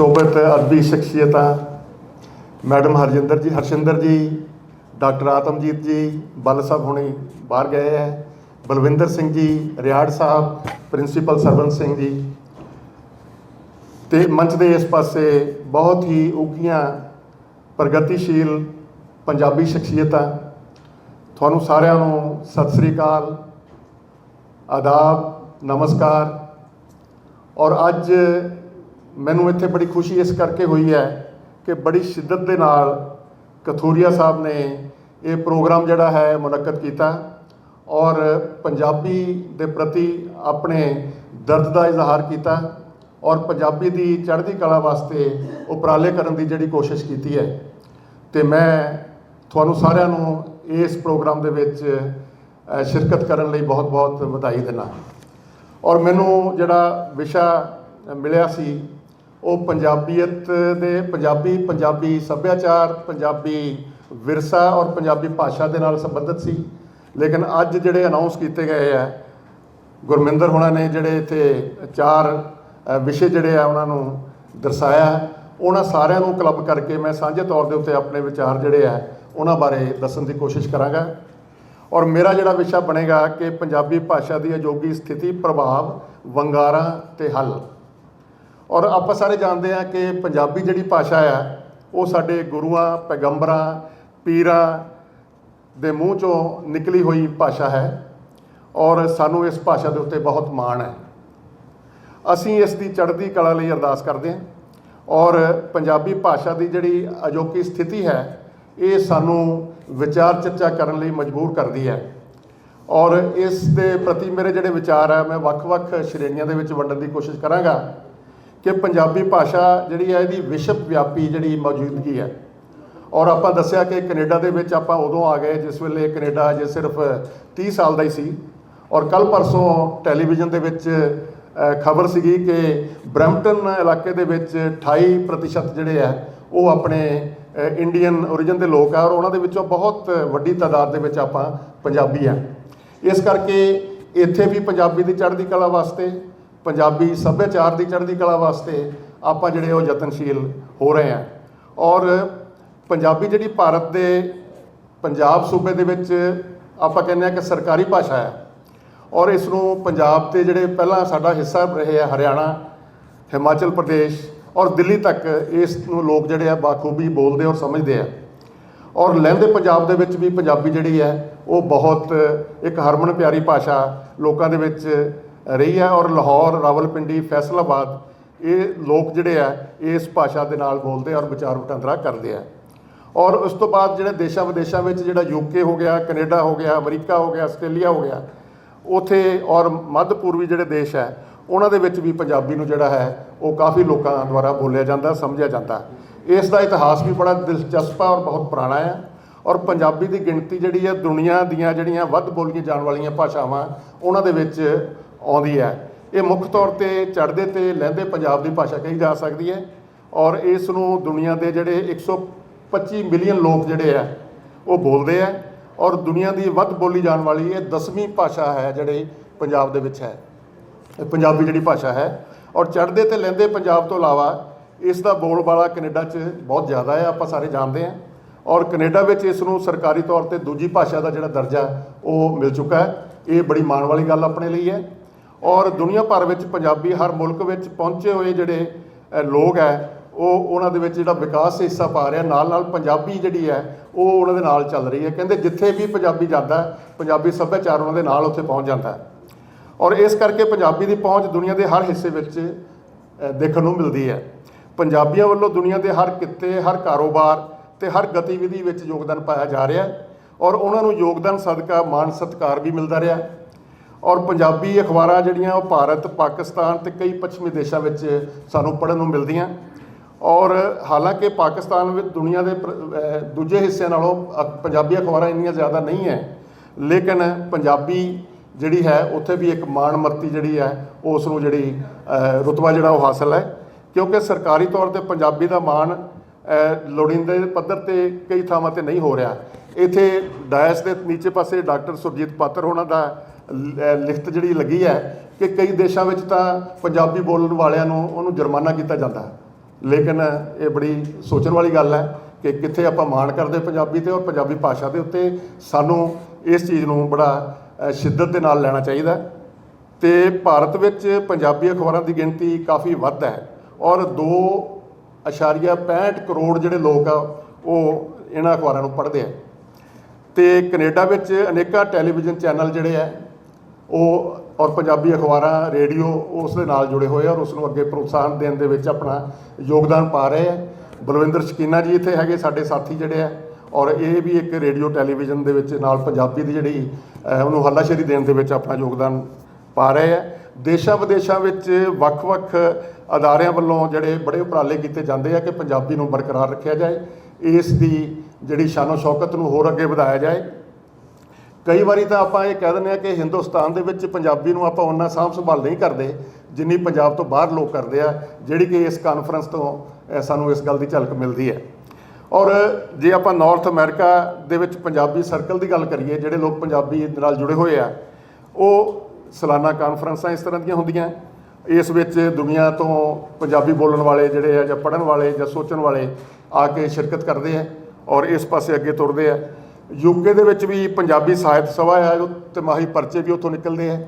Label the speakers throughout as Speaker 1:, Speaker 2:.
Speaker 1: ਸੁਸ਼ੋਭਿਤ ਅਦਬੀ ਸ਼ਖਸੀਅਤਾਂ, ਮੈਡਮ ਹਰਜਿੰਦਰ ਜੀ, ਹਰਸ਼ਿੰਦਰ ਜੀ, ਡਾਕਟਰ ਆਤਮਜੀਤ ਜੀ, ਬੱਲ ਸਾਹਿਬ ਹੁਣੀ ਬਾਹਰ ਗਏ ਹੈ। ਬਲਵਿੰਦਰ ਸਿੰਘ ਜੀ, ਰਿਆੜ ਸਾਹਿਬ, ਪ੍ਰਿੰਸੀਪਲ ਸਰਵਨ ਸਿੰਘ ਜੀ। ਤੇ ਮੰਚ ਦੇ ਇਸ ਪਾਸੇ ਬਹੁਤ ਹੀ ਉੱਘੀਆਂ, ਪ੍ਰਗਤੀਸ਼ੀਲ ਪੰਜਾਬੀ ਸ਼ਖਸੀਅਤਾਂ। ਤੁਹਾਨੂੰ ਸਾਰਿਆਂ ਨੂੰ ਸਤਿ ਸ੍ਰੀ ਅਕਾਲ। ਆਦਾਬ, ਨਮਸਕਾਰ। ਔਰ ਅੱਜ ਮੈਨੂੰ ਇੱਥੇ ਬੜੀ ਖੁਸ਼ੀ ਇਸ ਕਰਕੇ ਹੋਈ ਹੈ ਕਿ ਬੜੀ ਸ਼ਿੱਦਤ ਦੇ ਨਾਲ ਕਥੂਰੀਆ ਸਾਹਿਬ ਨੇ ਇਹ ਪ੍ਰੋਗਰਾਮ ਜਿਹੜਾ ਹੈ ਮੁਨੱਕਦ ਕੀਤਾ ਔਰ ਪੰਜਾਬੀ ਦੇ ਪ੍ਰਤੀ ਆਪਣੇ ਦਰਦ ਦਾ ਇਜ਼ਹਾਰ ਕੀਤਾ ਔਰ ਪੰਜਾਬੀ ਦੀ ਚੜ੍ਹਦੀ ਕਲਾ ਵਾਸਤੇ ਉਪਰਾਲੇ ਕਰਨ ਦੀ ਜਿਹੜੀ ਕੋਸ਼ਿਸ਼ ਕੀਤੀ ਹੈ। ਤੇ ਮੈਂ ਤੁਹਾਨੂੰ ਸਾਰਿਆਂ ਨੂੰ ਇਸ ਪ੍ਰੋਗਰਾਮ ਦੇ ਵਿੱਚ ਸ਼ਿਰਕਤ ਕਰਨ ਲਈ ਬਹੁਤ-ਬਹੁਤ ਵਧਾਈ ਦਿੰਦਾ ਔਰ ਮੈਨੂੰ ਜਿਹੜਾ ਵਿਸ਼ਾ ਮਿਲਿਆ ਸੀ ਉਹ ਪੰਜਾਬੀਅਤ ਦੇ ਪੰਜਾਬੀ ਪੰਜਾਬੀ ਸੱਭਿਆਚਾਰ, ਪੰਜਾਬੀ ਵਿਰਸਾ ਔਰ ਪੰਜਾਬੀ ਭਾਸ਼ਾ ਦੇ ਨਾਲ ਸੰਬੰਧਿਤ ਸੀ। ਲੇਕਿਨ ਅੱਜ ਜਿਹੜੇ ਅਨਾਉਂਸ ਕੀਤੇ ਗਏ ਆ, ਗੁਰਮਿੰਦਰ ਹੋਣਾ ਨੇ ਜਿਹੜੇ ਇੱਥੇ ਚਾਰ ਵਿਸ਼ੇ ਜਿਹੜੇ ਆ ਉਹਨਾਂ ਨੂੰ ਦਰਸਾਇਆ। ਉਹਨਾਂ ਸਾਰਿਆਂ ਨੂੰ ਕਲੱਬ ਕਰਕੇ ਮੈਂ ਸਾਂਝੇ ਤੌਰ ਦੇ ਉੱਤੇ ਆਪਣੇ ਵਿਚਾਰ ਜਿਹੜੇ ਆ, ਉਹਨਾਂ ਬਾਰੇ ਦੱਸਣ ਦੀ ਕੋਸ਼ਿਸ਼ ਕਰਾਂਗਾ। ਔਰ ਮੇਰਾ ਜਿਹੜਾ ਵਿਸ਼ਾ ਬਣੇਗਾ ਕਿ ਪੰਜਾਬੀ ਭਾਸ਼ਾ ਦੀ ਅਜੋਗੀ ਸਥਿਤੀ, ਪ੍ਰਭਾਵ, ਵੰਗਾਰਾਂ ਤੇ ਹੱਲ। ਔਰ ਆਪਾਂ ਸਾਰੇ ਜਾਣਦੇ ਹਾਂ ਕਿ ਪੰਜਾਬੀ ਜਿਹੜੀ ਭਾਸ਼ਾ ਆ, ਉਹ ਸਾਡੇ ਗੁਰੂਆਂ, ਪੈਗੰਬਰਾਂ, ਪੀਰਾਂ ਦੇ ਮੂੰਹ ਚੋਂ ਨਿਕਲੀ ਹੋਈ ਭਾਸ਼ਾ ਹੈ ਔਰ ਸਾਨੂੰ ਇਸ ਭਾਸ਼ਾ ਦੇ ਉੱਤੇ ਬਹੁਤ ਮਾਣ ਹੈ। ਅਸੀਂ ਇਸ ਦੀ ਚੜ੍ਹਦੀ ਕਲਾ ਲਈ ਅਰਦਾਸ ਕਰਦੇ ਹਾਂ ਔਰ ਪੰਜਾਬੀ ਭਾਸ਼ਾ ਦੀ ਜਿਹੜੀ ਅਜੋਕੀ ਸਥਿਤੀ ਹੈ, ਇਹ ਸਾਨੂੰ ਵਿਚਾਰ ਚਰਚਾ ਕਰਨ ਲਈ ਮਜਬੂਰ ਕਰਦੀ ਹੈ ਔਰ ਇਸ ਦੇ ਪ੍ਰਤੀ ਮੇਰੇ ਜਿਹੜੇ ਵਿਚਾਰ ਹੈ ਮੈਂ ਵੱਖ-ਵੱਖ ਸ਼੍ਰੇਣੀਆਂ ਦੇ ਵਿੱਚ ਵੰਡਣ ਦੀ ਕੋਸ਼ਿਸ਼ ਕਰਾਂਗਾ। ਕਿ ਪੰਜਾਬੀ ਭਾਸ਼ਾ ਜਿਹੜੀ ਹੈ ਇਹਦੀ ਵਿਸ਼ਵ ਵਿਆਪੀ ਜਿਹੜੀ ਮੌਜੂਦਗੀ ਹੈ। ਔਰ ਆਪਾਂ ਦੱਸਿਆ ਕਿ ਕੈਨੇਡਾ ਦੇ ਵਿੱਚ ਆਪਾਂ ਉਦੋਂ ਆ ਗਏ ਜਿਸ ਵੇਲੇ ਕੈਨੇਡਾ ਅਜੇ ਸਿਰਫ 30 ਸਾਲ ਦਾ ਹੀ ਸੀ। ਔਰ ਕੱਲ ਪਰਸੋਂ ਟੈਲੀਵਿਜ਼ਨ ਦੇ ਵਿੱਚ ਖਬਰ ਸੀਗੀ ਕਿ ਬ੍ਰੈਂਪਟਨ ਇਲਾਕੇ ਦੇ ਵਿੱਚ 28% ਜਿਹੜੇ ਆ, ਉਹ ਆਪਣੇ ਇੰਡੀਅਨ origin ਦੇ ਲੋਕ ਆ ਔਰ ਉਹਨਾਂ ਦੇ ਵਿੱਚੋਂ ਬਹੁਤ ਵੱਡੀ ਤਾਦਾਦ ਦੇ ਵਿੱਚ ਆਪਾਂ ਪੰਜਾਬੀ ਆ। ਇਸ ਕਰਕੇ ਇੱਥੇ ਵੀ ਪੰਜਾਬੀ ਦੀ ਚੜ੍ਹਦੀ ਕਲਾ ਵਾਸਤੇ ਪੰਜਾਬੀ ਸੱਭਿਆਚਾਰ ਦੀ ਚੜ੍ਹਦੀ ਕਲਾ ਵਾਸਤੇ ਆਪਾਂ ਜਿਹੜੇ ਉਹ ਯਤਨਸ਼ੀਲ ਹੋ ਰਹੇ ਆ ਔਰ ਪੰਜਾਬੀ ਜਿਹੜੀ ਭਾਰਤ ਦੇ ਪੰਜਾਬ ਸੂਬੇ ਦੇ ਵਿੱਚ ਆਪਾਂ ਕਹਿੰਦੇ ਆ ਕਿ ਸਰਕਾਰੀ ਭਾਸ਼ਾ ਹੈ। ਔਰ ਇਸ ਨੂੰ ਪੰਜਾਬ ਤੇ ਜਿਹੜੇ ਪਹਿਲਾਂ ਸਾਡਾ ਹਿੱਸਾ ਰਹੇ ਆ ਹਰਿਆਣਾ, ਹਿਮਾਚਲ ਪ੍ਰਦੇਸ਼ ਔਰ ਦਿੱਲੀ ਤੱਕ ਇਸ ਨੂੰ ਲੋਕ ਜਿਹੜੇ ਆ ਬਾਖੂਬੀ ਬੋਲਦੇ ਔਰ ਸਮਝਦੇ ਆ। ਔਰ ਲਹਿੰਦੇ ਪੰਜਾਬ ਦੇ ਵਿੱਚ ਵੀ ਪੰਜਾਬੀ ਜਿਹੜੀ ਹੈ ਉਹ ਬਹੁਤ ਇੱਕ ਹਰਮਨ ਪਿਆਰੀ ਭਾਸ਼ਾ ਲੋਕਾਂ ਦੇ ਵਿੱਚ ਰਹੀ ਹੈ ਔਰ ਲਾਹੌਰ, ਰਾਵਲਪਿੰਡੀ, ਫੈਸਲਾਬਾਦ, ਇਹ ਲੋਕ ਜਿਹੜੇ ਆ, ਇਸ ਭਾਸ਼ਾ ਦੇ ਨਾਲ ਬੋਲਦੇ ਔਰ ਵਿਚਾਰ ਵਟਾਂਦਰਾ ਕਰਦੇ ਆ। ਔਰ ਉਸ ਤੋਂ ਬਾਅਦ ਜਿਹੜੇ ਦੇਸ਼ਾਂ ਵਿਦੇਸ਼ਾਂ ਵਿੱਚ ਜਿਹੜਾ ਯੂਕੇ ਹੋ ਗਿਆ, ਕੈਨੇਡਾ ਹੋ ਗਿਆ, ਅਮਰੀਕਾ ਹੋ ਗਿਆ, ਆਸਟ੍ਰੇਲੀਆ ਹੋ ਗਿਆ, ਉਥੇ ਔਰ ਮੱਧ ਪੂਰਬੀ ਜਿਹੜੇ ਦੇਸ਼ ਹੈ, ਉਹਨਾਂ ਦੇ ਵਿੱਚ ਵੀ ਪੰਜਾਬੀ ਨੂੰ ਜਿਹੜਾ ਹੈ, ਉਹ ਕਾਫੀ ਲੋਕਾਂ ਦੁਆਰਾ ਬੋਲਿਆ ਜਾਂਦਾ, ਸਮਝਿਆ ਜਾਂਦਾ। ਇਸ ਦਾ ਇਤਿਹਾਸ ਵੀ ਬੜਾ ਦਿਲਚਸਪ ਹੈ ਔਰ ਬਹੁਤ ਪੁਰਾਣਾ ਹੈ ਔਰ ਪੰਜਾਬੀ ਦੀ ਗਿਣਤੀ ਜਿਹੜੀ ਹੈ, ਦੁਨੀਆ ਦੀਆਂ ਜਿਹੜੀਆਂ ਵੱਧ ਬੋਲੀਆਂ ਜਾਣ ਵਾਲੀਆਂ ਭਾਸ਼ਾਵਾਂ, ਉਹਨਾਂ ਦੇ ਵਿੱਚ ਆਉਂਦੀ ਹੈ। ਇਹ ਮੁੱਖ ਤੌਰ ਤੇ ਚੜ੍ਹਦੇ ਤੇ ਲਹਿੰਦੇ ਪੰਜਾਬ ਦੀ ਭਾਸ਼ਾ ਕਹੀ ਜਾ ਸਕਦੀ ਹੈ ਔਰ ਇਸ ਨੂੰ ਦੁਨੀਆ ਦੇ ਜਿਹੜੇ 125 ਮਿਲੀਅਨ ਲੋਕ ਜਿਹੜੇ ਆ, ਉਹ ਬੋਲਦੇ ਆ ਔਰ ਦੁਨੀਆ ਦੀ ਵੱਧ ਬੋਲੀ ਜਾਣ ਵਾਲੀ ਇਹ 10ਵੀਂ ਭਾਸ਼ਾ ਹੈ ਜਿਹੜੀ ਪੰਜਾਬ ਦੇ ਵਿੱਚ ਹੈ। ਇਹ ਪੰਜਾਬੀ ਜਿਹੜੀ ਭਾਸ਼ਾ ਹੈ ਔਰ ਚੜ੍ਹਦੇ ਤੇ ਲੈਂਦੇ ਪੰਜਾਬ ਤੋਂ ਇਲਾਵਾ ਇਸ ਦਾ ਬੋਲਬਾਲਾ ਕੈਨੇਡਾ 'ਚ ਬਹੁਤ ਜ਼ਿਆਦਾ ਹੈ, ਆਪਾਂ ਸਾਰੇ ਜਾਣਦੇ ਹਾਂ ਔਰ ਕੈਨੇਡਾ ਵਿੱਚ ਇਸ ਨੂੰ ਸਰਕਾਰੀ ਤੌਰ ਤੇ ਦੂਜੀ ਭਾਸ਼ਾ ਦਾ ਜਿਹੜਾ ਦਰਜਾ ਉਹ ਮਿਲ ਚੁੱਕਾ ਹੈ। ਇਹ ਬੜੀ ਮਾਣ ਵਾਲੀ ਗੱਲ ਆਪਣੇ ਲਈ ਹੈ। ਔਰ ਦੁਨੀਆ ਭਰ ਵਿੱਚ ਪੰਜਾਬੀ ਹਰ ਮੁਲਕ ਵਿੱਚ ਪਹੁੰਚੇ ਹੋਏ ਜਿਹੜੇ ਲੋਕ ਹੈ, ਉਹ ਉਹਨਾਂ ਦੇ ਵਿੱਚ ਜਿਹੜਾ ਵਿਕਾਸ ਹਿੱਸਾ ਪਾ ਰਿਹਾ, ਨਾਲ ਨਾਲ ਪੰਜਾਬੀ ਜਿਹੜੀ ਹੈ, ਉਹ ਉਹਨਾਂ ਦੇ ਨਾਲ ਚੱਲ ਰਹੀ ਹੈ। ਕਹਿੰਦੇ ਜਿੱਥੇ ਵੀ ਪੰਜਾਬੀ ਜਾਂਦਾ ਪੰਜਾਬੀ ਸੱਭਿਆਚਾਰ ਉਹਨਾਂ ਦੇ ਨਾਲ ਉੱਥੇ ਪਹੁੰਚ ਜਾਂਦਾ ਹੈ। ਔਰ ਇਸ ਕਰਕੇ ਪੰਜਾਬੀ ਦੀ ਪਹੁੰਚ ਦੁਨੀਆ ਦੇ ਹਰ ਹਿੱਸੇ ਵਿੱਚ ਦੇਖਣ ਨੂੰ ਮਿਲਦੀ ਹੈ। ਪੰਜਾਬੀਆਂ ਵੱਲੋਂ ਦੁਨੀਆ ਦੇ ਹਰ ਕਿੱਤੇ, ਹਰ ਕਾਰੋਬਾਰ ਤੇ ਹਰ ਗਤੀਵਿਧੀ ਵਿੱਚ ਯੋਗਦਾਨ ਪਾਇਆ ਜਾ ਰਿਹਾ ਔਰ ਉਹਨਾਂ ਨੂੰ ਯੋਗਦਾਨ, ਸਦਕਾ, ਮਾਣ, ਸਤਿਕਾਰ ਵੀ ਮਿਲਦਾ ਰਿਹਾ ਔਰ ਪੰਜਾਬੀ ਅਖਬਾਰਾਂ ਜਿਹੜੀਆਂ ਉਹ ਭਾਰਤ, ਪਾਕਿਸਤਾਨ ਤੇ ਕਈ ਪੱਛਮੀ ਦੇਸ਼ਾਂ ਵਿੱਚ ਸਾਨੂੰ ਪੜ੍ਹਨ ਨੂੰ ਮਿਲਦੀਆਂ। ਔਰ ਹਾਲਾਂਕਿ ਪਾਕਿਸਤਾਨ ਵਿੱਚ ਦੁਨੀਆ ਦੇ ਦੂਜੇ ਹਿੱਸਿਆਂ ਨਾਲੋਂ ਅ- ਪੰਜਾਬੀ ਅਖਬਾਰਾਂ ਇੰਨੀਆਂ ਜ਼ਿਆਦਾ ਨਹੀਂ ਹੈ। ਲੇਕਿਨ ਪੰਜਾਬੀ ਜਿਹੜੀ ਹੈ, ਉੱਥੇ ਵੀ ਇੱਕ ਮਾਣਮੱਤੀ ਜਿਹੜੀ ਹੈ ਉਸ ਨੂੰ ਜਿਹੜੀ, ਅਹ, ਰੁਤਬਾ ਜਿਹੜਾ ਉਹ ਹਾਸਲ ਹੈ। ਕਿਉਂਕਿ ਸਰਕਾਰੀ ਤੌਰ ਤੇ ਪੰਜਾਬੀ ਦਾ ਮਾਣ ਲੋੜੀਂਦੇ ਪੱਧਰ ਤੇ ਕਈ ਥਾਵਾਂ ਤੇ ਨਹੀਂ ਹੋ ਰਿਹਾ। ਇੱਥੇ ਡਾਇਸ ਦੇ ਨੀਚੇ ਪਾਸੇ ਡਾਕਟਰ ਸੁਰਜੀਤ ਪਾਤਰ ਹੋਣਾ ਦਾ ਲ- ਲਿਖਤ ਜਿਹੜੀ ਲੱਗੀ ਹੈ ਕਿ ਕਈ ਦੇਸ਼ਾਂ ਵਿੱਚ ਤਾਂ ਪੰਜਾਬੀ ਬੋਲਣ ਵਾਲਿਆਂ ਨੂੰ ਉਹਨੂੰ ਜੁਰਮਾਨਾ ਕੀਤਾ ਜਾਂਦਾ ਹੈ ਲੇਕਿਨ ਇਹ ਬੜੀ ਸੋਚਣ ਵਾਲੀ ਗੱਲ ਹੈ ਕਿ ਕਿੱਥੇ ਆਪਾਂ ਮਾਣ ਕਰਦੇ ਪੰਜਾਬੀ ਤੇ ਔਰ ਪੰਜਾਬੀ ਭਾਸ਼ਾ ਦੇ ਉੱਤੇ ਸਾਨੂੰ ਇਸ ਚੀਜ਼ ਨੂੰ ਬੜਾ ਸ਼ਿੱਦਤ ਦੇ ਨਾਲ ਲੈਣਾ ਚਾਹੀਦਾ ਹੈ। ਤੇ ਭਾਰਤ ਵਿੱਚ ਪੰਜਾਬੀ ਅਖਬਾਰਾਂ ਦੀ ਗਿਣਤੀ ਕਾਫੀ ਵੱਧ ਹੈ ਔਰ 2.65 ਕਰੋੜ ਜਿਹੜੇ ਲੋਕ ਆ, ਉਹ ਇਹਨਾਂ ਅਖਬਾਰਾਂ ਨੂੰ ਪੜ੍ਹਦੇ ਆ ਤੇ ਕੈਨੇਡਾ ਵਿੱਚ ਅਨੇਕਾਂ ਟੈਲੀਵਿਜ਼ਨ ਚੈਨਲ ਜਿਹੜੇ ਆ, ਉਹ ਔਰ ਪੰਜਾਬੀ ਅਖਬਾਰਾਂ, ਰੇਡੀਓ, ਉਸ ਦੇ ਨਾਲ ਜੁੜੇ ਹੋਏ ਔਰ ਉਸ ਨੂੰ ਅੱਗੇ ਪ੍ਰੋਤਸਾਹਨ ਦੇਣ ਦੇ ਵਿੱਚ ਆਪਣਾ ਯੋਗਦਾਨ ਪਾ ਰਹੇ ਆ। ਬਲਵਿੰਦਰ ਸ਼ਕੀਨਾ ਜੀ ਇੱਥੇ ਹੈਗੇ ਸਾਡੇ ਸਾਥੀ ਜਿਹੜੇ ਆ ਔਰ ਇਹ ਵੀ ਇੱਕ ਰੇਡੀਓ ਟੈਲੀਵਿਜ਼ਨ ਦੇ ਵਿੱਚ ਨਾਲ ਪੰਜਾਬੀ ਦੀ ਜਿਹੜੀ ਉਹਨੂੰ ਹੱਲਾਸ਼ੇਰੀ ਦੇਣ ਦੇ ਵਿੱਚ ਆਪਣਾ ਯੋਗਦਾਨ ਪਾ ਰਹੇ ਆ। ਦੇਸ਼ਾਂ ਵਿਦੇਸ਼ਾਂ ਵਿੱਚ ਵੱਖ-ਵੱਖ ਅਦਾਰਿਆਂ ਵੱਲੋਂ ਜਿਹੜੇ ਬੜੇ ਉਪਰਾਲੇ ਕੀਤੇ ਜਾਂਦੇ ਆ ਕਿ ਪੰਜਾਬੀ ਨੂੰ ਬਰਕਰਾਰ ਰੱਖਿਆ ਜਾਏ। ਇਸ ਦੀ ਜਿਹੜੀ ਸ਼ਾਨੋ ਸ਼ੌਕਤ ਨੂੰ ਹੋਰ ਅੱਗੇ ਵਧਾਇਆ ਜਾਏ। ਕਈ ਵਾਰੀ ਤਾਂ ਆਪਾਂ ਇਹ ਕਹਿ ਦਿੰਦੇ ਆ ਕਿ ਹਿੰਦੁਸਤਾਨ ਦੇ ਵਿੱਚ ਪੰਜਾਬੀ ਨੂੰ ਆਪਾਂ ਉਹਨਾਂ ਸਾਂਭ ਸੰਭਾਲ ਨਹੀਂ ਕਰਦੇ, ਜਿੰਨੀ ਪੰਜਾਬ ਤੋਂ ਬਾਹਰ ਲੋਕ ਕਰਦੇ ਆ, ਜਿਹੜੀ ਕਿ ਇਸ ਕਾਨਫਰੰਸ ਤੋਂ ਸਾਨੂੰ ਇਸ ਗੱਲ ਦੀ ਝਲਕ ਮਿਲਦੀ ਹੈ। ਔਰ ਜੇ ਆਪਾਂ ਨਾਰਥ ਅਮਰੀਕਾ ਦੇ ਵਿੱਚ ਪੰਜਾਬੀ ਸਰਕਲ ਦੀ ਗੱਲ ਕਰੀਏ, ਜਿਹੜੇ ਲੋਕ ਪੰਜਾਬੀ ਨਾਲ ਜੁੜੇ ਹੋਏ ਆ, ਉਹ ਸਾਲਾਨਾ ਕਾਨਫਰੰਸਾਂ ਇਸ ਤਰ੍ਹਾਂ ਦੀਆਂ ਹੁੰਦੀਆਂ। ਇਸ ਵਿੱਚ ਦੁਨੀਆ ਤੋਂ ਪੰਜਾਬੀ ਬੋਲਣ ਵਾਲੇ ਜਿਹੜੇ ਆ ਜਾਂ ਪੜ੍ਹਨ ਵਾਲੇ ਜਾਂ ਸੋਚਣ ਵਾਲੇ ਆ ਕੇ ਸ਼ਿਰਕਤ ਕਰਦੇ ਆ। ਔਰ ਇਸ ਪਾਸੇ ਅੱਗੇ ਤੁਰਦੇ ਆ। ਯੂਕੇ ਦੇ ਵਿੱਚ ਵੀ ਪੰਜਾਬੀ ਸਾਹਿਤ ਸਭਾ ਆ ਉਹ ਤਿਮਾਹੀ ਪਰਚੇ ਵੀ ਉੱਥੋਂ ਨਿਕਲਦੇ ਆ।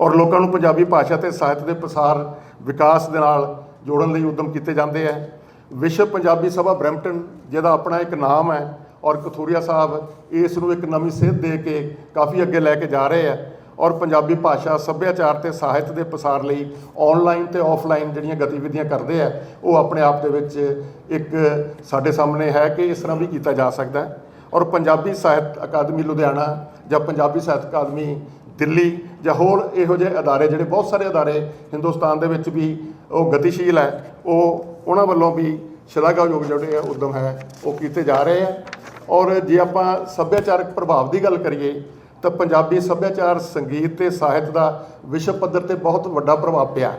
Speaker 1: ਔਰ ਲੋਕਾਂ ਨੂੰ ਪੰਜਾਬੀ ਭਾਸ਼ਾ ਤੇ ਸਾਹਿਤ ਦੇ ਪ੍ਰਸਾਰ ਵਿਕਾਸ ਦੇ ਨਾਲ ਜੋੜਨ ਲਈ ਉਦਮ ਕੀਤੇ ਜਾਂਦੇ ਆ। ਵਿਸ਼ਵ ਪੰਜਾਬੀ ਸਭਾ ਬਰੈਂਪਟਨ ਜਿਹਦਾ ਆਪਣਾ ਇੱਕ ਨਾਮ ਹੈ, ਔਰ ਕਥੂਰੀਆ ਸਾਹਿਬ ਇਸ ਨੂੰ ਇੱਕ ਨਵੀਂ ਸੇਧ ਦੇ ਕੇ ਕਾਫੀ ਅੱਗੇ ਲੈ ਕੇ ਜਾ ਰਹੇ ਆ। ਔਰ ਪੰਜਾਬੀ ਭਾਸ਼ਾ ਸੱਭਿਆਚਾਰ ਤੇ ਸਾਹਿਤ ਦੇ ਪ੍ਰਸਾਰ ਲਈ ਆਨਲਾਈਨ ਤੇ ਆਫਲਾਈਨ ਜਿਹੜੀਆਂ ਗਤੀਵਿਧੀਆਂ ਕਰਦੇ ਆ, ਉਹ ਆਪਣੇ ਆਪ ਦੇ ਵਿੱਚ ਇੱਕ ਸਾਡੇ ਸਾਹਮਣੇ ਹੈ ਕਿ ਇਸ ਤਰ੍ਹਾਂ ਵੀ ਕੀਤਾ ਜਾ ਸਕਦਾ ਹੈ। ਔਰ ਪੰਜਾਬੀ ਸਾਹਿਤ ਅਕਾਦਮੀ ਲੁਧਿਆਣਾ ਜਾਂ ਪੰਜਾਬੀ ਸਾਹਿਤ ਅਕਾਦਮੀ ਦਿੱਲੀ ਜਾਂ ਹੋਰ ਇਹੋ ਜਿਹੇ ਅਦਾਰੇ ਜਿਹੜੇ ਬਹੁਤ ਸਾਰੇ ਅਦਾਰੇ ਹਿੰਦੁਸਤਾਨ ਦੇ ਵਿੱਚ ਵੀ ਉਹ ਗਤੀਸ਼ੀਲ ਹੈ, ਉਹ ਉਹਨਾਂ ਵੱਲੋਂ ਵੀ ਸ਼ਲਾਘਾਯੋਗ ਜਿਹੜੇ ਆ, ਉਦਮ ਹੈ, ਉਹ ਕੀਤੇ ਜਾ ਰਹੇ ਆ। ਔਰ ਜੇ ਆਪਾਂ ਸੱਭਿਆਚਾਰਕ ਪ੍ਰਭਾਵ ਦੀ ਗੱਲ ਕਰੀਏ ਤਾਂ ਪੰਜਾਬੀ ਸੱਭਿਆਚਾਰ, ਸੰਗੀਤ ਤੇ ਸਾਹਿਤ ਦਾ ਵਿਸ਼ਵ ਪੱਧਰ ਤੇ ਬਹੁਤ ਵੱਡਾ ਪ੍ਰਭਾਵ ਪਿਆ।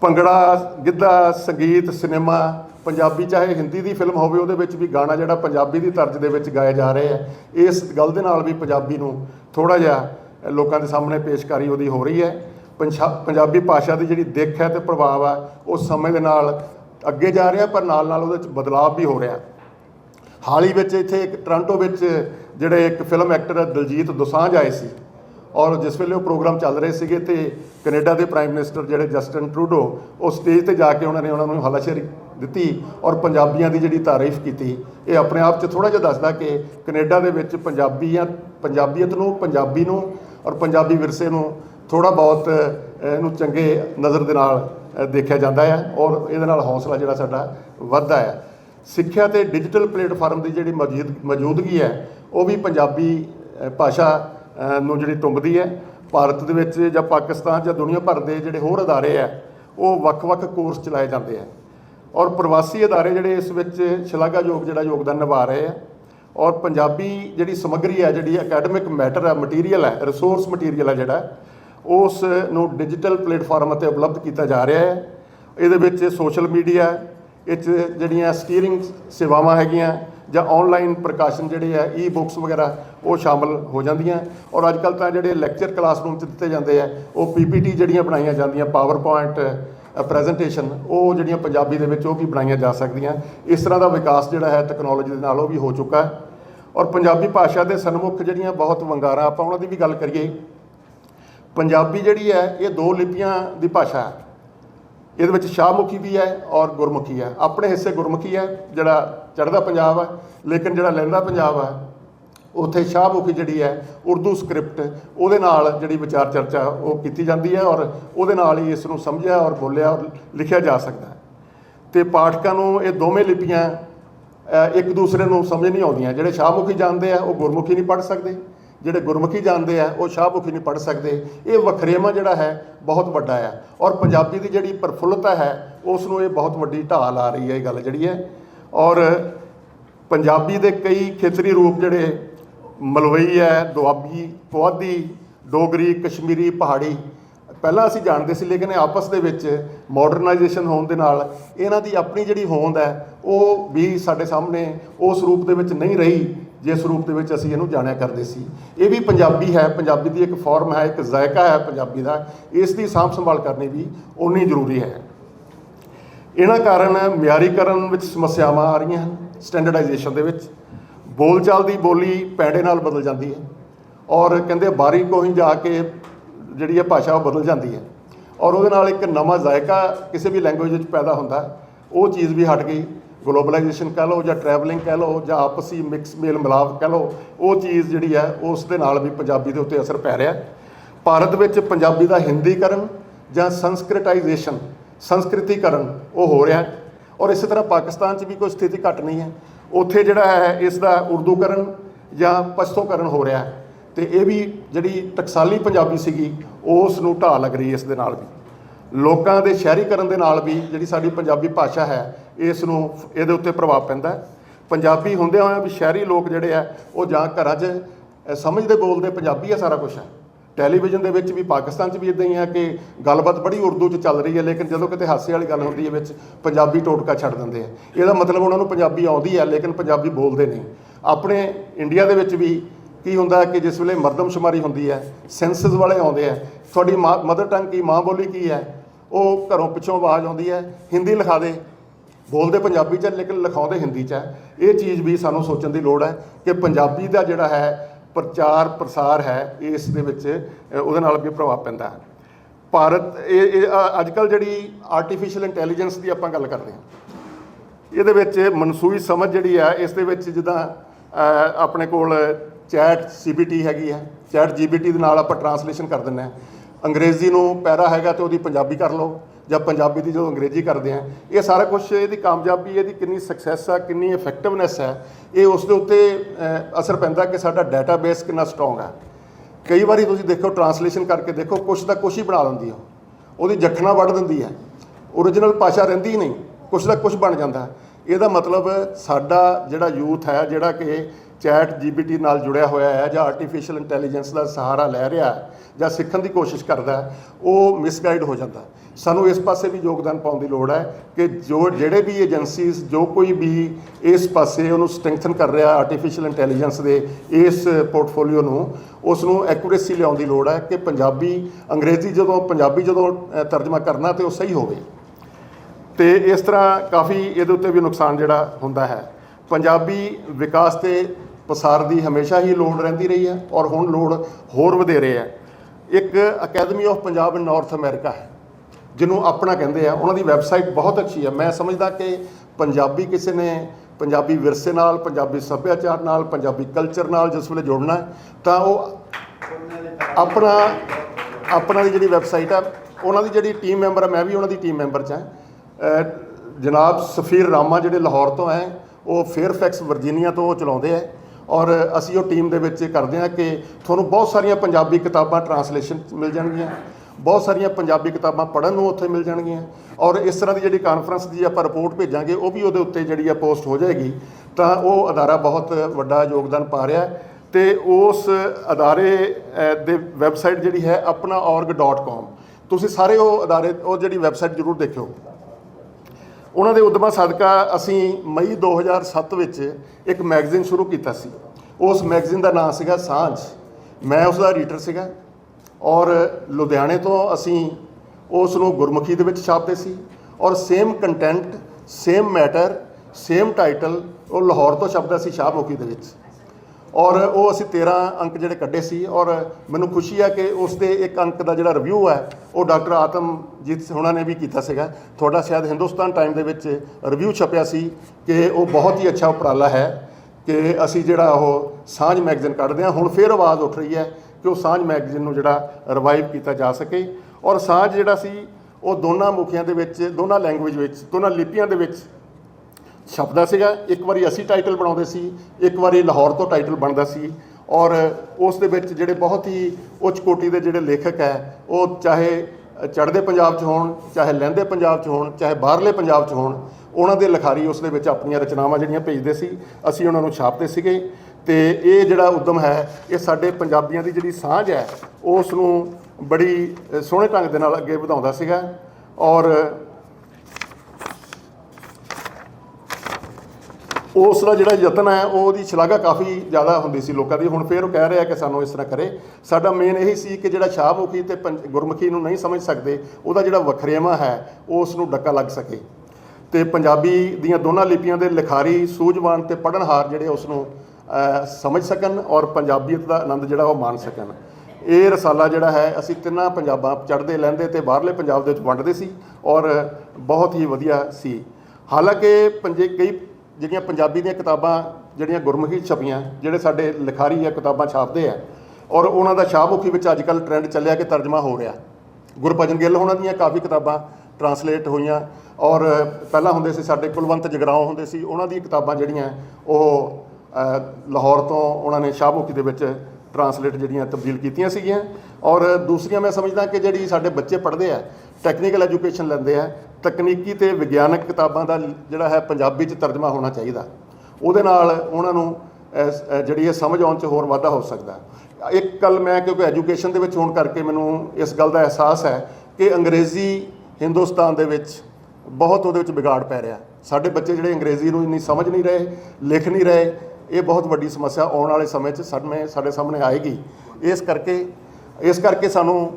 Speaker 1: ਭੰਗੜਾ, ਗਿੱਧਾ, ਸੰਗੀਤ, ਸਿਨੇਮਾ, ਪੰਜਾਬੀ ਚਾਹੇ ਹਿੰਦੀ ਦੀ ਫਿਲਮ ਹੋਵੇ, ਉਹਦੇ ਵਿੱਚ ਵੀ ਗਾਣਾ ਜਿਹੜਾ ਪੰਜਾਬੀ ਦੀ ਤਰਜ਼ ਦੇ ਵਿੱਚ ਗਾਏ ਜਾ ਰਹੇ ਹੈ। ਇਸ ਗੱਲ ਦੇ ਨਾਲ ਵੀ ਪੰਜਾਬੀ ਨੂੰ ਥੋੜਾ ਜਿਹਾ ਲੋਕਾਂ ਦੇ ਸਾਹਮਣੇ ਪੇਸ਼ਕਾਰੀ ਉਹਦੀ ਹੋ ਰਹੀ ਹੈ। ਪੰਜਾ- ਪੰਜਾਬੀ ਭਾਸ਼ਾ ਦੀ ਜਿਹੜੀ ਦਿੱਖ ਹੈ ਤੇ ਪ੍ਰਭਾਵ ਆ, ਉਹ ਸਮੇਂ ਦੇ ਨਾਲ ਅੱਗੇ ਜਾ ਰਿਹਾ, ਪਰ ਨਾਲ ਨਾਲ ਉਹਦੇ ਵਿੱਚ ਬਦਲਾਅ ਵੀ ਹੋ ਰਿਹਾ। ਹਾਲ ਹੀ ਵਿੱਚ ਇੱਥੇ ਇੱਕ ਟੋਰਾਂਟੋ ਵਿੱਚ ਜਿਹੜੇ ਇੱਕ ਫਿਲਮ ਐਕਟਰ ਦਲਜੀਤ ਦੋਸਾਂਝ ਆਏ ਸੀ। ਔਰ ਜਿਸ ਵੇਲੇ ਉਹ ਪ੍ਰੋਗਰਾਮ ਚੱਲ ਰਹੇ ਸੀਗੇ ਤੇ ਕੈਨੇਡਾ ਦੇ ਪ੍ਰਾਈਮ ਮਿਨਿਸਟਰ ਜਿਹੜੇ ਜਸਟਨ ਟਰੂਡੋ, ਉਹ ਸਟੇਜ ਤੇ ਜਾ ਕੇ ਉਹਨਾਂ ਨੇ ਉਹਨਾਂ ਨੂੰ ਹਲਾਸ਼ੇਰੀ ਦਿੱਤੀ ਔਰ ਪੰਜਾਬੀਆਂ ਦੀ ਜਿਹੜੀ ਤਾਰੀਫ ਕੀਤੀ। ਇਹ ਆਪਣੇ ਆਪ 'ਚ ਥੋੜਾ ਜਿਹਾ ਦੱਸਦਾ ਕਿ ਕੈਨੇਡਾ ਦੇ ਵਿੱਚ ਪੰਜਾਬੀਆਂ, ਪੰਜਾਬੀਅਤ ਨੂੰ, ਪੰਜਾਬੀ ਨੂੰ ਔਰ ਪੰਜਾਬੀ ਵਿਰਸੇ ਨੂੰ ਥੋੜਾ ਬਹੁਤ ਇਹਨੂੰ ਚੰਗੇ ਨਜ਼ਰ ਦੇ ਨਾਲ ਦੇਖਿਆ ਜਾਂਦਾ ਹੈ ਔਰ ਇਹਦੇ ਨਾਲ ਹੌਸਲਾ ਜਿਹੜਾ ਸਾਡਾ ਵੱਧਦਾ ਹੈ ਸਿੱਖਿਆ ਤੇ ਡਿਜੀਟਲ ਪਲੇਟਫਾਰਮ ਦੀ ਜਿਹੜੀ ਮੌਜੂਦ ਮੌਜੂਦਗੀ ਹੈ, ਉਹ ਵੀ ਪੰਜਾਬੀ ਭਾਸ਼ਾ ਨੂੰ ਜਿਹੜੀ ਟੁੰਬਦੀ ਹੈ। ਭਾਰਤ ਦੇ ਵਿੱਚ ਜਾਂ ਪਾਕਿਸਤਾਨ ਜਾਂ ਦੁਨੀਆ ਭਰ ਦੇ ਜਿਹੜੇ ਹੋਰ ਅਦਾਰੇ ਆ ਉਹ ਵੱਖ-ਵੱਖ ਕੋਰਸ ਚਲਾਏ ਜਾਂਦੇ ਆ ਔਰ ਪ੍ਰਵਾਸੀ ਅਦਾਰੇ ਜਿਹੜੇ ਇਸ ਵਿੱਚ ਸ਼ਲਾਘਾਯੋਗ ਜਿਹੜਾ ਯੋਗਦਾਨ ਨਿਭਾ ਰਹੇ ਆ ਔਰ ਪੰਜਾਬੀ ਜਿਹੜੀ ਸਮੱਗਰੀ ਹੈ, ਜਿਹੜੀ ਅਕੈਡਮਿਕ ਮੈਟਰ ਹੈ ਮਟੀਰੀਅਲ ਹੈ ਰਿਸੋਰਸ ਮਟੀਰੀਅਲ ਹੈ ਜਿਹੜਾ, ਉਸ ਨੂੰ ਡਿਜੀਟਲ ਪਲੇਟਫਾਰਮ ਤੇ ਉਪਲਬਧ ਕੀਤਾ ਜਾ ਰਿਹਾ ਹੈ। ਇਹਦੇ ਵਿੱਚ ਸੋਸ਼ਲ ਮੀਡੀਆ ਇਹ ਜਿਹੜੀਆਂ ਸਟੀਅਰਿੰਗ ਸੇਵਾਵਾਂ ਹੈਗੀਆਂ ਜਾਂ ਆਨਲਾਈਨ ਪ੍ਰਕਾਸ਼ਨ ਜਿਹੜੇ ਆ ਈ ਬੁੱਕਸ ਵਗੈਰਾ, ਉਹ ਸ਼ਾਮਲ ਹੋ ਜਾਂਦੀਆਂ। ਔਰ ਅੱਜ ਕੱਲ ਤਾਂ ਜਿਹੜੇ ਲੈਕਚਰ ਕਲਾਸਰੂਮ 'ਚ ਦਿੱਤੇ ਜਾਂਦੇ ਆ, ਉਹ ਪੀਪੀਟੀ ਜਿਹੜੀਆਂ ਬਣਾਈਆਂ ਜਾਂਦੀਆਂ ਪਾਵਰ ਪੁਆਇੰਟ ਪ੍ਰੈਜੈਂਟੇਸ਼ਨ ਉਹ ਜਿਹੜੀਆਂ ਪੰਜਾਬੀ ਦੇ ਵਿੱਚ ਉਹ ਵੀ ਬਣਾਈਆਂ ਜਾ ਸਕਦੀਆਂ। ਇਸ ਤਰ੍ਹਾਂ ਦਾ ਵਿਕਾਸ ਜਿਹੜਾ ਹੈ ਟੈਕਨੋਲੋਜੀ ਦੇ ਨਾਲ ਉਹ ਵੀ ਹੋ ਚੁੱਕਾ ਹੈ। ਔਰ ਪੰਜਾਬੀ ਭਾਸ਼ਾ ਦੇ ਸਨਮੁਖ ਜਿਹੜੀਆਂ ਬਹੁਤ ਵੰਗਾਰਾਂ, ਆਪਾਂ ਉਹਨਾਂ ਦੀ ਵੀ ਗੱਲ ਕਰੀਏ। ਪੰਜਾਬੀ ਜਿਹੜੀ ਹੈ, ਇਹ ਦੋ ਲਿਪੀਆਂ ਦੀ ਭਾਸ਼ਾ ਹੈ। ਇਹਦੇ ਵਿੱਚ ਸ਼ਾਹਮੁਖੀ ਵੀ ਹੈ ਔਰ ਗੁਰਮੁਖੀ ਹੈ। ਆਪਣੇ ਹਿੱਸੇ ਗੁਰਮੁਖੀ ਹੈ, ਜਿਹੜਾ ਚੜ੍ਹਦਾ ਪੰਜਾਬ ਹੈ, ਲੇਕਿਨ ਜਿਹੜਾ ਲਹਿੰਦਾ ਪੰਜਾਬ ਹੈ, ਉੱਥੇ ਸ਼ਾਹਮੁਖੀ ਜਿਹੜੀ ਹੈ, ਉਰਦੂ ਸਕ੍ਰਿਪਟ ਉਹਦੇ ਨਾਲ ਜਿਹੜੀ ਵਿਚਾਰ ਚਰਚਾ ਉਹ ਕੀਤੀ ਜਾਂਦੀ ਹੈ ਔਰ ਉਹਦੇ ਨਾਲ ਹੀ ਇਸ ਨੂੰ ਸਮਝਿਆ ਔਰ ਬੋਲਿਆ ਔਰ ਲਿਖਿਆ ਜਾ ਸਕਦਾ ਹੈ। ਤੇ ਪਾਠਕਾਂ ਨੂੰ ਇਹ ਦੋਵੇਂ ਲਿਪੀਆਂ ਇੱਕ ਦੂਸਰੇ ਨੂੰ ਸਮਝ ਨਹੀਂ ਆਉਂਦੀਆਂ। ਜਿਹੜੇ ਸ਼ਾਹਮੁਖੀ ਜਾਣਦੇ ਆ, ਉਹ ਗੁਰਮੁਖੀ ਨਹੀਂ ਪੜ੍ਹ ਸਕਦੇ। ਜਿਹੜੇ ਗੁਰਮੁਖੀ ਜਾਣਦੇ ਆ, ਉਹ ਸ਼ਾਹਮੁਖੀ ਨਹੀਂ ਪੜ੍ਹ ਸਕਦੇ। ਇਹ ਵਖਰੇਵਾਂ ਜਿਹੜਾ ਹੈ, ਬਹੁਤ ਵੱਡਾ ਆ। ਔਰ ਪੰਜਾਬੀ ਦੀ ਜਿਹੜੀ ਪ੍ਰਫੁੱਲਤਾ ਹੈ, ਉਸ ਨੂੰ ਇਹ ਬਹੁਤ ਵੱਡੀ ਢਾਲ ਆ ਰਹੀ ਹੈ, ਇਹ ਗੱਲ ਜਿਹੜੀ ਹੈ। ਔਰ ਪੰਜਾਬੀ ਦੇ ਕਈ ਖੇਤਰੀ ਰੂਪ ਜਿਹੜੇ ਮਲਵਈ ਹੈ, ਦੁਆਬੀ, ਪੁਆਧੀ, ਡੋਗਰੀ, ਕਸ਼ਮੀਰੀ ਪਹਾੜੀ, ਪਹਿਲਾਂ ਅਸੀਂ ਜਾਣਦੇ ਸੀ, ਲੇਕਿਨ ਆਪਸ ਦੇ ਵਿੱਚ ਮਾਡਰਨਾਈਜੇਸ਼ਨ ਹੋਣ ਦੇ ਨਾਲ ਇਹਨਾਂ ਦੀ ਆਪਣੀ ਜਿਹੜੀ ਹੋਂਦ ਹੈ, ਉਹ ਵੀ ਸਾਡੇ ਸਾਹਮਣੇ ਉਸ ਰੂਪ ਦੇ ਵਿੱਚ ਨਹੀਂ ਰਹੀ। ਜਿਸ ਰੂਪ ਦੇ ਵਿੱਚ ਅਸੀਂ ਇਹਨੂੰ ਜਾਣਿਆ ਕਰਦੇ ਸੀ। ਇਹ ਵੀ ਪੰਜਾਬੀ ਹੈ, ਪੰਜਾਬੀ ਦੀ ਇੱਕ ਫਾਰਮ ਹੈ, ਇੱਕ ਜ਼ਾਇਕਾ ਹੈ ਪੰਜਾਬੀ ਦਾ। ਇਸ ਦੀ ਸਾਂਭ ਸੰਭਾਲ ਕਰਨੀ ਵੀ ਉਨੀ ਜ਼ਰੂਰੀ ਹੈ। ਇਹਨਾਂ ਕਾਰਨ ਮਿਆਰੀਕਰਨ ਵਿੱਚ ਸਮੱਸਿਆਵਾਂ ਆ ਰਹੀਆਂ ਹਨ ਸਟੈਂਡਰਡਾਈਜੇਸ਼ਨ ਦੇ ਵਿੱਚ। ਬੋਲਚਾਲ ਦੀ ਬੋਲੀ ਪੈੜੇ ਨਾਲ ਬਦਲ ਜਾਂਦੀ ਹੈ ਔਰ ਕਹਿੰਦੇ ਬਾਰੀ ਕੋਹੀਂ ਜਾ ਕੇ ਜਿਹੜੀ ਹੈ ਭਾਸ਼ਾ ਉਹ ਬਦਲ ਜਾਂਦੀ ਹੈ ਔਰ ਉਹਦੇ ਨਾਲ ਇੱਕ ਨਵਾਂ ਜ਼ਾਇਕਾ ਕਿਸੇ ਵੀ ਲੈਂਗੁਏਜ ਵਿੱਚ ਪੈਦਾ ਹੁੰਦਾ, ਉਹ ਚੀਜ਼ ਵੀ ਹਟ ਗਈ। ਗਲੋਬਲਾਈਜੇਸ਼ਨ ਕਹ ਲਓ ਜਾਂ ਟਰੈਵਲਿੰਗ ਕਹ ਲਓ ਜਾਂ ਆਪਸੀ ਮਿਕਸ ਮੇਲ ਮਿਲਾਪ ਕਹ ਲਓ, ਉਹ ਚੀਜ਼ ਜਿਹੜੀ ਹੈ ਉਸ ਦੇ ਨਾਲ ਵੀ ਪੰਜਾਬੀ ਦੇ ਉੱਤੇ ਅਸਰ ਪੈ ਰਿਹਾ। ਭਾਰਤ ਵਿੱਚ ਪੰਜਾਬੀ ਦਾ ਹਿੰਦੀਕਰਨ ਜਾਂ ਸੰਸਕ੍ਰਿਟਾਈਜੇਸ਼ਨ, ਸੰਸਕ੍ਰਿਤੀਕਰਨ ਉਹ ਹੋ ਰਿਹਾ ਔਰ ਇਸੇ ਤਰ੍ਹਾਂ ਪਾਕਿਸਤਾਨ 'ਚ ਵੀ ਕੋਈ ਸਥਿਤੀ ਘੱਟ ਨਹੀਂ ਹੈ। ਉੱਥੇ ਜਿਹੜਾ ਹੈ ਇਸ ਦਾ ਉਰਦੂਕਰਨ ਜਾਂ ਪਸ਼ਤੋਕਰਨ ਹੋ ਰਿਹਾ ਹੈ ਤੇ ਇਹ ਵੀ ਜਿਹੜੀ ਟਕਸਾਲੀ ਪੰਜਾਬੀ ਸੀਗੀ, ਉਸ ਨੂੰ ਢਾਹ ਲੱਗ ਰਹੀ ਹੈ ਇਸ ਦੇ ਨਾਲ ਵੀ। ਲੋਕਾਂ ਦੇ ਸ਼ਹਿਰੀਕਰਨ ਦੇ ਨਾਲ ਵੀ ਜਿਹੜੀ ਸਾਡੀ ਪੰਜਾਬੀ ਭਾਸ਼ਾ ਹੈ, ਇਸ ਨੂੰ ਇਹਦੇ ਉੱਤੇ ਪ੍ਰਭਾਵ ਪੈਂਦਾ ਹੈ। ਪੰਜਾਬੀ ਹੁੰਦਿਆਂ ਹੋਇਆਂ ਵੀ ਸ਼ਹਿਰੀ ਲੋਕ ਜਿਹੜੇ ਆ, ਉਹ ਜਾਂ ਘਰਾਂ 'ਚ ਸਮਝਦੇ ਬੋਲਦੇ ਪੰਜਾਬੀ ਆ ਸਾਰਾ ਕੁਝ ਹੈ। ਟੈਲੀਵਿਜ਼ਨ ਦੇ ਵਿੱਚ ਵੀ, ਪਾਕਿਸਤਾਨ 'ਚ ਵੀ ਇਦਾਂ ਹੀ ਆ ਕਿ ਗੱਲਬਾਤ ਬੜੀ ਉਰਦੂ 'ਚ ਚੱਲ ਰਹੀ ਹੈ, ਲੇਕਿਨ ਜਦੋਂ ਕਿਤੇ ਹਾਸੇ ਵਾਲੀ ਗੱਲ ਹੁੰਦੀ ਹੈ ਵਿੱਚ, ਪੰਜਾਬੀ ਟੋਟਕਾ ਛੱਡ ਦਿੰਦੇ ਆ। ਇਹਦਾ ਮਤਲਬ ਉਹਨਾਂ ਨੂੰ ਪੰਜਾਬੀ ਆਉਂਦੀ ਹੈ, ਲੇਕਿਨ ਪੰਜਾਬੀ ਬੋਲਦੇ ਨਹੀਂ। ਆਪਣੇ ਇੰਡੀਆ ਦੇ ਵਿੱਚ ਵੀ ਕੀ ਹੁੰਦਾ ਹੈ ਕਿ ਜਿਸ ਵੇਲੇ ਮਰਦਮਸ਼ੁਮਾਰੀ ਹੁੰਦੀ ਹੈ, ਸੈਂਸਸ ਵਾਲੇ ਆਉਂਦੇ ਆ, ਤੁਹਾਡੀ ਮਦਰ ਟੰਗ ਕੀ, ਮਾਂ ਬੋਲੀ ਕੀ ਹੈ ਉਹ ਘਰੋਂ ਪਿੱਛੋਂ ਆਵਾਜ਼ ਆਉਂਦੀ ਹੈ, ਹਿੰਦੀ ਲਿਖਾ ਦੇ। ਬੋਲਦੇ ਪੰਜਾਬੀ ਚ ਲੇਕਿਨ ਲਿਖਾਉਂਦੇ ਹਿੰਦੀ ਚ ਹੈ। ਇਹ ਚੀਜ਼ ਵੀ ਸਾਨੂੰ ਸੋਚਣ ਦੀ ਲੋੜ ਹੈ ਕਿ ਪੰਜਾਬੀ ਦਾ ਜਿਹੜਾ ਹੈ, ਪ੍ਰਚਾਰ ਪ੍ਰਸਾਰ ਹੈ, ਇਸ ਦੇ ਵਿੱਚ ਉਹਦੇ ਨਾਲ ਵੀ ਪ੍ਰਭਾਵ ਪੈਂਦਾ ਹੈ। ਭਾਰਤ, ਇਹ ਅੱਜ ਕੱਲ ਜਿਹੜੀ ਆਰਟੀਫੀਸ਼ੀਅਲ ਇੰਟੈਲੀਜੈਂਸ ਦੀ ਆਪਾਂ ਗੱਲ ਕਰਦੇ ਹਾਂ, ਇਹਦੇ ਵਿੱਚ ਮਨਸੂਈ ਸਮਝ ਜਿਹੜੀ ਹੈ, ਇਸ ਦੇ ਵਿੱਚ ਜਿੱਦਾਂ ਆਪਣੇ ਕੋਲ ਚੈਟ ਸੀਬੀਟੀ ਹੈਗੀ ਹੈ ਚੈਟ ਜੀਬੀਟੀ ਦੇ ਨਾਲ ਆਪਾਂ ਟਰਾਂਸਲੇਸ਼ਨ ਕਰ ਦਿੰਦੇ ਹਾਂ। ਅੰਗਰੇਜ਼ੀ ਨੂੰ ਪੈਰਾ ਹੈਗਾ ਤੇ ਉਹਦੀ ਪੰਜਾਬੀ ਕਰ ਲਓ, ਜਾਂ ਪੰਜਾਬੀ ਦੀ ਜਦੋਂ ਅੰਗਰੇਜ਼ੀ ਕਰਦੇ ਆ, ਇਹ ਸਾਰਾ ਕੁਝ ਇਹਦੀ ਕਾਮਯਾਬੀ, ਇਹਦੀ ਕਿੰਨੀ ਸਕਸੈਸ ਆ, ਕਿੰਨੀ ਇਫੈਕਟਿਵਨੈਸ ਹੈ ਇਹ ਉਸ ਦੇ ਉੱਤੇ ਅਸਰ ਪੈਂਦਾ ਕਿ ਸਾਡਾ ਡਾਟਾਬੇਸ ਕਿੰਨਾ ਸਟਰੋਂਗ ਹੈ ਕਈ ਵਾਰੀ ਤੁਸੀਂ ਦੇਖੋ ਟਰਾਂਸਲੇਸ਼ਨ ਕਰਕੇ ਦੇਖੋ, ਕੁਛ ਦਾ ਕੁਛ ਹੀ ਬਣਾ ਦਿੰਦੀ ਆ ਉਹਦੀ ਜਖਣਾ ਵੱਢ ਦਿੰਦੀ ਹੈ ਓਰੀਜਨਲ ਭਾਸ਼ਾ ਰਹਿੰਦੀ ਹੀ ਨਹੀਂ, ਕੁਛ ਦਾ ਕੁਛ ਬਣ ਜਾਂਦਾ। ਇਹਦਾ ਮਤਲਬ ਸਾਡਾ ਜਿਹੜਾ ਯੂਥ ਹੈ, ਜਿਹੜਾ ਕਿ ਚੈਟ ਜੀਪੀਟੀ ਨਾਲ ਜੁੜਿਆ ਹੋਇਆ ਹੈ ਜਾਂ ਆਰਟੀਫੀਸ਼ੀਅਲ ਇੰਟੈਲੀਜੈਂਸ ਦਾ ਸਹਾਰਾ ਲੈ ਰਿਹਾ ਹੈ ਜਾਂ ਸਿੱਖਣ ਦੀ ਕੋਸ਼ਿਸ਼ ਕਰਦਾ ਹੈ, ਉਹ ਮਿਸਗਾਈਡ ਹੋ ਜਾਂਦਾ ਸਾਨੂੰ ਇਸ ਪਾਸੇ ਵੀ ਯੋਗਦਾਨ ਪਾਉਣ ਦੀ ਲੋੜ ਹੈ ਕਿ ਜੋ ਜਿਹੜੇ ਵੀ ਏਜੰਸੀਜ਼ ਜੋ ਕੋਈ ਵੀ ਇਸ ਪਾਸੇ ਉਹਨੂੰ ਸਟਰੈਂਥਨ ਕਰ ਰਿਹਾ ਆਰਟੀਫੀਸ਼ੀਅਲ ਇੰਟੈਲੀਜੈਂਸ ਦੇ ਇਸ ਪੋਰਟਫੋਲੀਓ ਨੂੰ ਉਸ ਨੂੰ ਐਕੂਰੇਸੀ ਲਿਆਉਣ ਦੀ ਲੋੜ ਹੈ ਕਿ ਪੰਜਾਬੀ, ਅੰਗਰੇਜ਼ੀ ਜਦੋਂ, ਪੰਜਾਬੀ ਜਦੋਂ ਤਰਜਮਾ ਕਰਨਾ ਤੇ ਉਹ ਸਹੀ ਹੋਵੇ। ਤੇ ਇਸ ਤਰ੍ਹਾਂ ਕਾਫੀ ਇਹਦੇ ਉੱਤੇ ਵੀ ਨੁਕਸਾਨ ਜਿਹੜਾ ਹੁੰਦਾ ਹੈ। ਪੰਜਾਬੀ ਵਿਕਾਸ ਤੇ ਪਸਾਰ ਦੀ ਹਮੇਸ਼ਾ ਹੀ ਲੋੜ ਰਹਿੰਦੀ ਰਹੀ ਹੈ ਔਰ ਹੁਣ ਲੋੜ ਹੋਰ ਵਧੇਰੇ ਹੈ। ਇੱਕ academy of Punjab in North America ਹੈ, ਜਿਹਨੂੰ ਆਪਣਾ ਕਹਿੰਦੇ ਆ। ਉਹਨਾਂ ਦੀ ਵੈਬਸਾਈਟ ਬਹੁਤ ਅੱਛੀ ਹੈ। ਮੈਂ ਸਮਝਦਾ ਕਿ ਪੰਜਾਬੀ ਕਿਸੇ ਨੇ, ਪੰਜਾਬੀ ਵਿਰਸੇ ਨਾਲ, ਪੰਜਾਬੀ ਸੱਭਿਆਚਾਰ ਨਾਲ, ਪੰਜਾਬੀ ਕਲਚਰ ਨਾਲ ਜਿਸ ਵੇਲੇ ਜੁੜਨਾ ਤਾਂ ਉਹ ਆਪਣਾ ਆਪਣਾ ਦੀ ਜਿਹੜੀ ਵੈਬਸਾਈਟ ਆ ਉਹਨਾਂ ਦੀ ਜਿਹੜੀ ਟੀਮ ਮੈਂਬਰ ਆ ਮੈਂ ਵੀ ਉਹਨਾਂ ਦੀ ਟੀਮ ਮੈਂਬਰ ਚ ਹਾਂ। ਜਨਾਬ ਸਫੀਰ ਰਾਮਾ ਜਿਹੜੇ ਲਾਹੌਰ ਤੋਂ ਹੈ, ਉਹ ਫੇਅਰਫੈਕਸ ਵਰਜੀਨੀਆ ਤੋਂ ਚਲਾਉਂਦੇ ਆ ਔਰ ਅਸੀਂ ਉਹ ਟੀਮ ਦੇ ਵਿੱਚ ਕਰਦੇ ਹਾਂ ਕਿ ਤੁਹਾਨੂੰ ਬਹੁਤ ਸਾਰੀਆਂ ਪੰਜਾਬੀ ਕਿਤਾਬਾਂ ਟਰਾਂਸਲੇਸ਼ਨ ਮਿਲ ਜਾਣਗੀਆਂ। ਬਹੁਤ ਸਾਰੀਆਂ ਪੰਜਾਬੀ ਕਿਤਾਬਾਂ ਪੜ੍ਹਨ ਨੂੰ ਉੱਥੇ ਮਿਲ ਜਾਣਗੀਆਂ। ਔਰ ਇਸ ਤਰ੍ਹਾਂ ਦੀ ਜਿਹੜੀ ਕਾਨਫਰੰਸ ਦੀ ਆਪਾਂ ਰਿਪੋਰਟ ਭੇਜਾਂਗੇ, ਉਹ ਵੀ ਉਹਦੇ ਉੱਤੇ ਜਿਹੜੀ ਆ ਪੋਸਟ ਹੋ ਜਾਏਗੀ, ਤਾਂ ਉਹ ਅਦਾਰਾ ਬਹੁਤ ਵੱਡਾ ਯੋਗਦਾਨ ਪਾ ਰਿਹਾ ਹੈ ਤੇ ਉਸ ਅਦਾਰੇ ਦੇ ਵੈਬਸਾਈਟ ਜਿਹੜੀ ਹੈ apnaorg.com ਤੁਸੀਂ ਸਾਰੇ ਉਹ ਅਦਾਰੇ, ਉਹ ਜਿਹੜੀ ਵੈਬਸਾਈਟ ਜ਼ਰੂਰ ਦੇਖਿਓ। ਉਹਨਾਂ ਦੇ ਉਦਮਾ ਸਦਕਾ ਅਸੀਂ ਮਈ 2007 ਵਿੱਚ ਇੱਕ ਮੈਗਜ਼ੀਨ ਸ਼ੁਰੂ ਕੀਤਾ ਸੀ। ਉਸ ਮੈਗਜ਼ੀਨ ਦਾ ਨਾਮ ਸੀਗਾ ਸਾਂਝ। ਮੈਂ ਉਸ ਦਾ ਐਡੀਟਰ ਸੀਗਾ ਔਰ ਲੁਧਿਆਣੇ ਤੋਂ ਅਸੀਂ ਉਸ ਨੂੰ ਗੁਰਮੁਖੀ ਦੇ ਵਿੱਚ ਛਾਪਦੇ ਸੀ ਔਰ same content same matter same title ਉਹ ਲਾਹੌਰ ਤੋਂ ਛਪਦਾ ਸੀ ਸ਼ਾਹਮੁਖੀ ਦੇ ਵਿੱਚ। ਔਰ ਉਹ ਅਸੀਂ 13 ਅੰਕ ਜਿਹੜੇ ਕੱਢੇ ਸੀ ਔਰ ਮੈਨੂੰ ਖੁਸ਼ੀ ਹੈ ਕਿ ਉਸ ਦੇ ਇੱਕ ਅੰਕ ਦਾ ਜਿਹੜਾ ਰਿਵਿਊ ਹੈ, ਉਹ ਡਾਕਟਰ ਆਤਮਜੀਤ ਹੋਣਾ ਨੇ ਵੀ ਕੀਤਾ ਸੀਗਾ। ਤੁਹਾਡਾ ਸ਼ਾਇਦ ਹਿੰਦੁਸਤਾਨ ਟਾਈਮ ਦੇ ਵਿੱਚ ਰਿਵਿਊ ਛਪਿਆ ਸੀ ਕਿ ਉਹ ਬਹੁਤ ਹੀ ਅੱਛਾ ਉਪਰਾਲਾ ਹੈ ਕਿ ਅਸੀਂ ਜਿਹੜਾ ਉਹ ਸਾਂਝ ਮੈਗਜ਼ੀਨ ਕੱਢਦੇ ਹਾਂ। ਹੁਣ ਫੇਰ ਆਵਾਜ਼ ਉੱਠ ਰਹੀ ਹੈ ਕਿ ਉਹ ਸਾਂਝ ਮੈਗਜ਼ੀਨ ਨੂੰ ਜਿਹੜਾ ਰਿਵਾਈਵ ਕੀਤਾ ਜਾ ਸਕੇ। ਔਰ ਸਾਂਝ ਜਿਹੜਾ ਸੀ, ਉਹ ਦੋਨਾਂ ਮੁਖੀਆਂ ਦੇ ਵਿੱਚ, ਦੋਨਾਂ ਲੈਂਗੁਏਜ ਵਿੱਚ, ਦੋਨਾਂ ਲਿਪੀਆਂ ਦੇ ਵਿੱਚ ਛਪਦਾ ਸੀਗਾ। ਇੱਕ ਵਾਰੀ ਅਸੀਂ ਟਾਈਟਲ ਬਣਾਉਂਦੇ ਸੀ, ਇੱਕ ਵਾਰੀ ਲਾਹੌਰ ਤੋਂ ਟਾਈਟਲ ਬਣਦਾ ਸੀ ਔਰ ਉਸ ਦੇ ਵਿੱਚ ਜਿਹੜੇ ਬਹੁਤ ਹੀ ਉੱਚ ਕੋਟੀ ਦੇ ਜਿਹੜੇ ਲੇਖਕ ਹੈ, ਉਹ ਚਾਹੇ ਚੜ੍ਹਦੇ ਪੰਜਾਬ 'ਚ ਹੋਣ, ਚਾਹੇ ਲਹਿੰਦੇ ਪੰਜਾਬ 'ਚ ਹੋਣ, ਚਾਹੇ ਬਾਹਰਲੇ ਪੰਜਾਬ 'ਚ ਹੋਣ, ਉਹਨਾਂ ਦੇ ਲਿਖਾਰੀ ਉਸ ਦੇ ਵਿੱਚ ਆਪਣੀਆਂ ਰਚਨਾਵਾਂ ਜਿਹੜੀਆਂ ਭੇਜਦੇ ਸੀ, ਅਸੀਂ ਉਹਨਾਂ ਨੂੰ ਛਾਪਦੇ ਸੀਗੇ। ਤੇ ਇਹ ਜਿਹੜਾ ਉਦਮ ਹੈ, ਇਹ ਸਾਡੇ ਪੰਜਾਬੀਆਂ ਦੀ ਜਿਹੜੀ ਸਾਂਝ ਹੈ, ਉਸ ਨੂੰ ਬੜੀ ਸੋਹਣੇ ਢੰਗ ਦੇ ਨਾਲ ਅੱਗੇ ਵਧਾਉਂਦਾ ਸੀਗਾ। ਔਰ ਉਸ ਦਾ ਜਿਹੜਾ ਯਤਨ ਹੈ ਉਹ ਉਹਦੀ ਸ਼ਲਾਘਾ ਕਾਫੀ ਜ਼ਿਆਦਾ ਹੁੰਦੀ ਸੀ ਲੋਕਾਂ ਦੀ। ਹੁਣ ਫੇਰ ਉਹ ਕਹਿ ਰਿਹਾ ਕਿ ਸਾਨੂੰ ਇਸ ਤਰ੍ਹਾਂ ਕਰੇ। ਸਾਡਾ ਮੇਨ ਇਹੀ ਸੀ ਕਿ ਜਿਹੜਾ ਸ਼ਾਹਮੁਖੀ ਤੇ ਪੰਜ- ਗੁਰਮੁਖੀ ਨੂੰ ਨਹੀਂ ਸਮਝ ਸਕਦੇ, ਉਹਦਾ ਜਿਹੜਾ ਵਖਰੇਵਾਂ ਹੈ, ਉਸ ਨੂੰ ਡੱਕਾ ਲੱਗ ਸਕੇ। ਤੇ ਪੰਜਾਬੀ ਦੀਆਂ ਦੋਨਾਂ ਲਿਪੀਆਂ ਦੇ ਲਿਖਾਰੀ ਸੂਝਵਾਨ ਤੇ ਪੜ੍ਹਨਹਾਰ ਜਿਹੜੇ ਉਸ ਨੂੰ ਸਮਝ ਸਕਣ ਔਰ ਪੰਜਾਬੀਅਤ ਦਾ ਆਨੰਦ ਜਿਹੜਾ ਉਹ ਮਾਣ ਸਕਣ। ਇਹ ਰਸਾਲਾ ਜਿਹੜਾ ਹੈ, ਅਸੀਂ ਤਿੰਨਾਂ ਪੰਜਾਬਾਂ ਚੜ੍ਹਦੇ ਲੈਂਦੇ ਤੇ ਬਾਹਰਲੇ ਪੰਜਾਬ ਦੇ ਵਿੱਚ ਵੰਡਦੇ ਸੀ ਔਰ ਬਹੁਤ ਹੀ ਵਧੀਆ ਸੀ। ਹਾਲਾਂਕਿ ਪੰਜੇ ਕਈ ਜਿਹੜੀਆਂ ਪੰਜਾਬੀ ਦੀਆਂ ਕਿਤਾਬਾਂ, ਜਿਹੜੀਆਂ ਗੁਰਮੁਖੀ ਛਪੀਆਂ, ਜਿਹੜੇ ਸਾਡੇ ਲਿਖਾਰੀ ਆ ਕਿਤਾਬਾਂ ਛਾਪਦੇ ਆ, ਔਰ ਉਹਨਾਂ ਦਾ ਸ਼ਾਹਮੁਖੀ ਵਿੱਚ ਅੱਜ ਕੱਲ੍ਹ ਟ੍ਰੈਂਡ ਚੱਲਿਆ ਕਿ ਤਰਜਮਾ ਹੋ ਰਿਹਾ। ਗੁਰਭਜਨ ਗਿੱਲ ਉਹਨਾਂ ਦੀਆਂ ਕਾਫੀ ਕਿਤਾਬਾਂ ਟਰਾਂਸਲੇਟ ਹੋਈਆਂ, ਔਰ ਪਹਿਲਾਂ ਹੁੰਦੇ ਸੀ ਸਾਡੇ ਕੁਲਵੰਤ ਜਗਰਾਓ ਹੁੰਦੇ ਸੀ, ਉਹਨਾਂ ਦੀਆਂ ਕਿਤਾਬਾਂ ਜਿਹੜੀਆਂ, ਉਹ ਲਾਹੌਰ ਤੋਂ ਉਹਨਾਂ ਨੇ ਸ਼ਾਹਮੁਖੀ ਦੇ ਵਿੱਚ ਟਰਾਂਸਲੇਟ ਜਿਹੜੀਆਂ ਤਬਦੀਲ ਕੀਤੀਆਂ ਸੀਗੀਆਂ। ਔਰ ਦੂਸਰੀਆਂ ਮੈਂ ਸਮਝਦਾ ਕਿ ਜਿਹੜੀ ਸਾਡੇ ਬੱਚੇ ਪੜ੍ਹਦੇ ਆ ਟੈਕਨੀਕਲ ਐਜੂਕੇਸ਼ਨ ਲੈਂਦੇ ਆ ਤਕਨੀਕੀ ਤੇ ਵਿਗਿਆਨਕ ਕਿਤਾਬਾਂ ਦਾ ਜਿਹੜਾ ਹੈ ਪੰਜਾਬੀ 'ਚ ਤਰਜਮਾ ਹੋਣਾ ਚਾਹੀਦਾ। ਉਹਦੇ ਨਾਲ ਉਹਨਾਂ ਨੂੰ ਜਿਹੜੀ ਇਹ ਸਮਝ ਆਉਣ 'ਚ ਹੋਰ ਵਾਧਾ ਹੋ ਸਕਦਾ। ਇੱਕ ਗੱਲ ਮੈਂ, ਕਿਉਂਕਿ ਐਜੂਕੇਸ਼ਨ ਦੇ ਵਿੱਚ ਹੋਣ ਕਰਕੇ ਮੈਨੂੰ ਇਸ ਗੱਲ ਦਾ ਅਹਿਸਾਸ ਹੈ ਕਿ ਅੰਗਰੇਜ਼ੀ ਹਿੰਦੁਸਤਾਨ ਦੇ ਵਿੱਚ ਬਹੁਤ ਉਹਦੇ ਵਿੱਚ ਵਿਗਾੜ ਪੈ ਰਿਹਾ। ਸਾਡੇ ਬੱਚੇ ਜਿਹੜੇ ਅੰਗਰੇਜ਼ੀ ਨੂੰ ਇੰਨੀ ਸਮਝ ਨਹੀਂ ਰਹੇ, ਲਿਖ ਨਹੀਂ ਰਹੇ, ਇਹ ਬਹੁਤ ਵੱਡੀ ਸਮੱਸਿਆ ਆਉਣ ਵਾਲੇ ਸਮੇਂ 'ਚ ਸਾਡੇ ਸਾਡੇ ਸਾਹਮਣੇ ਆਏਗੀ। ਇਸ ਕਰਕੇ ਇਸ ਕਰਕੇ ਸਾਨੂੰ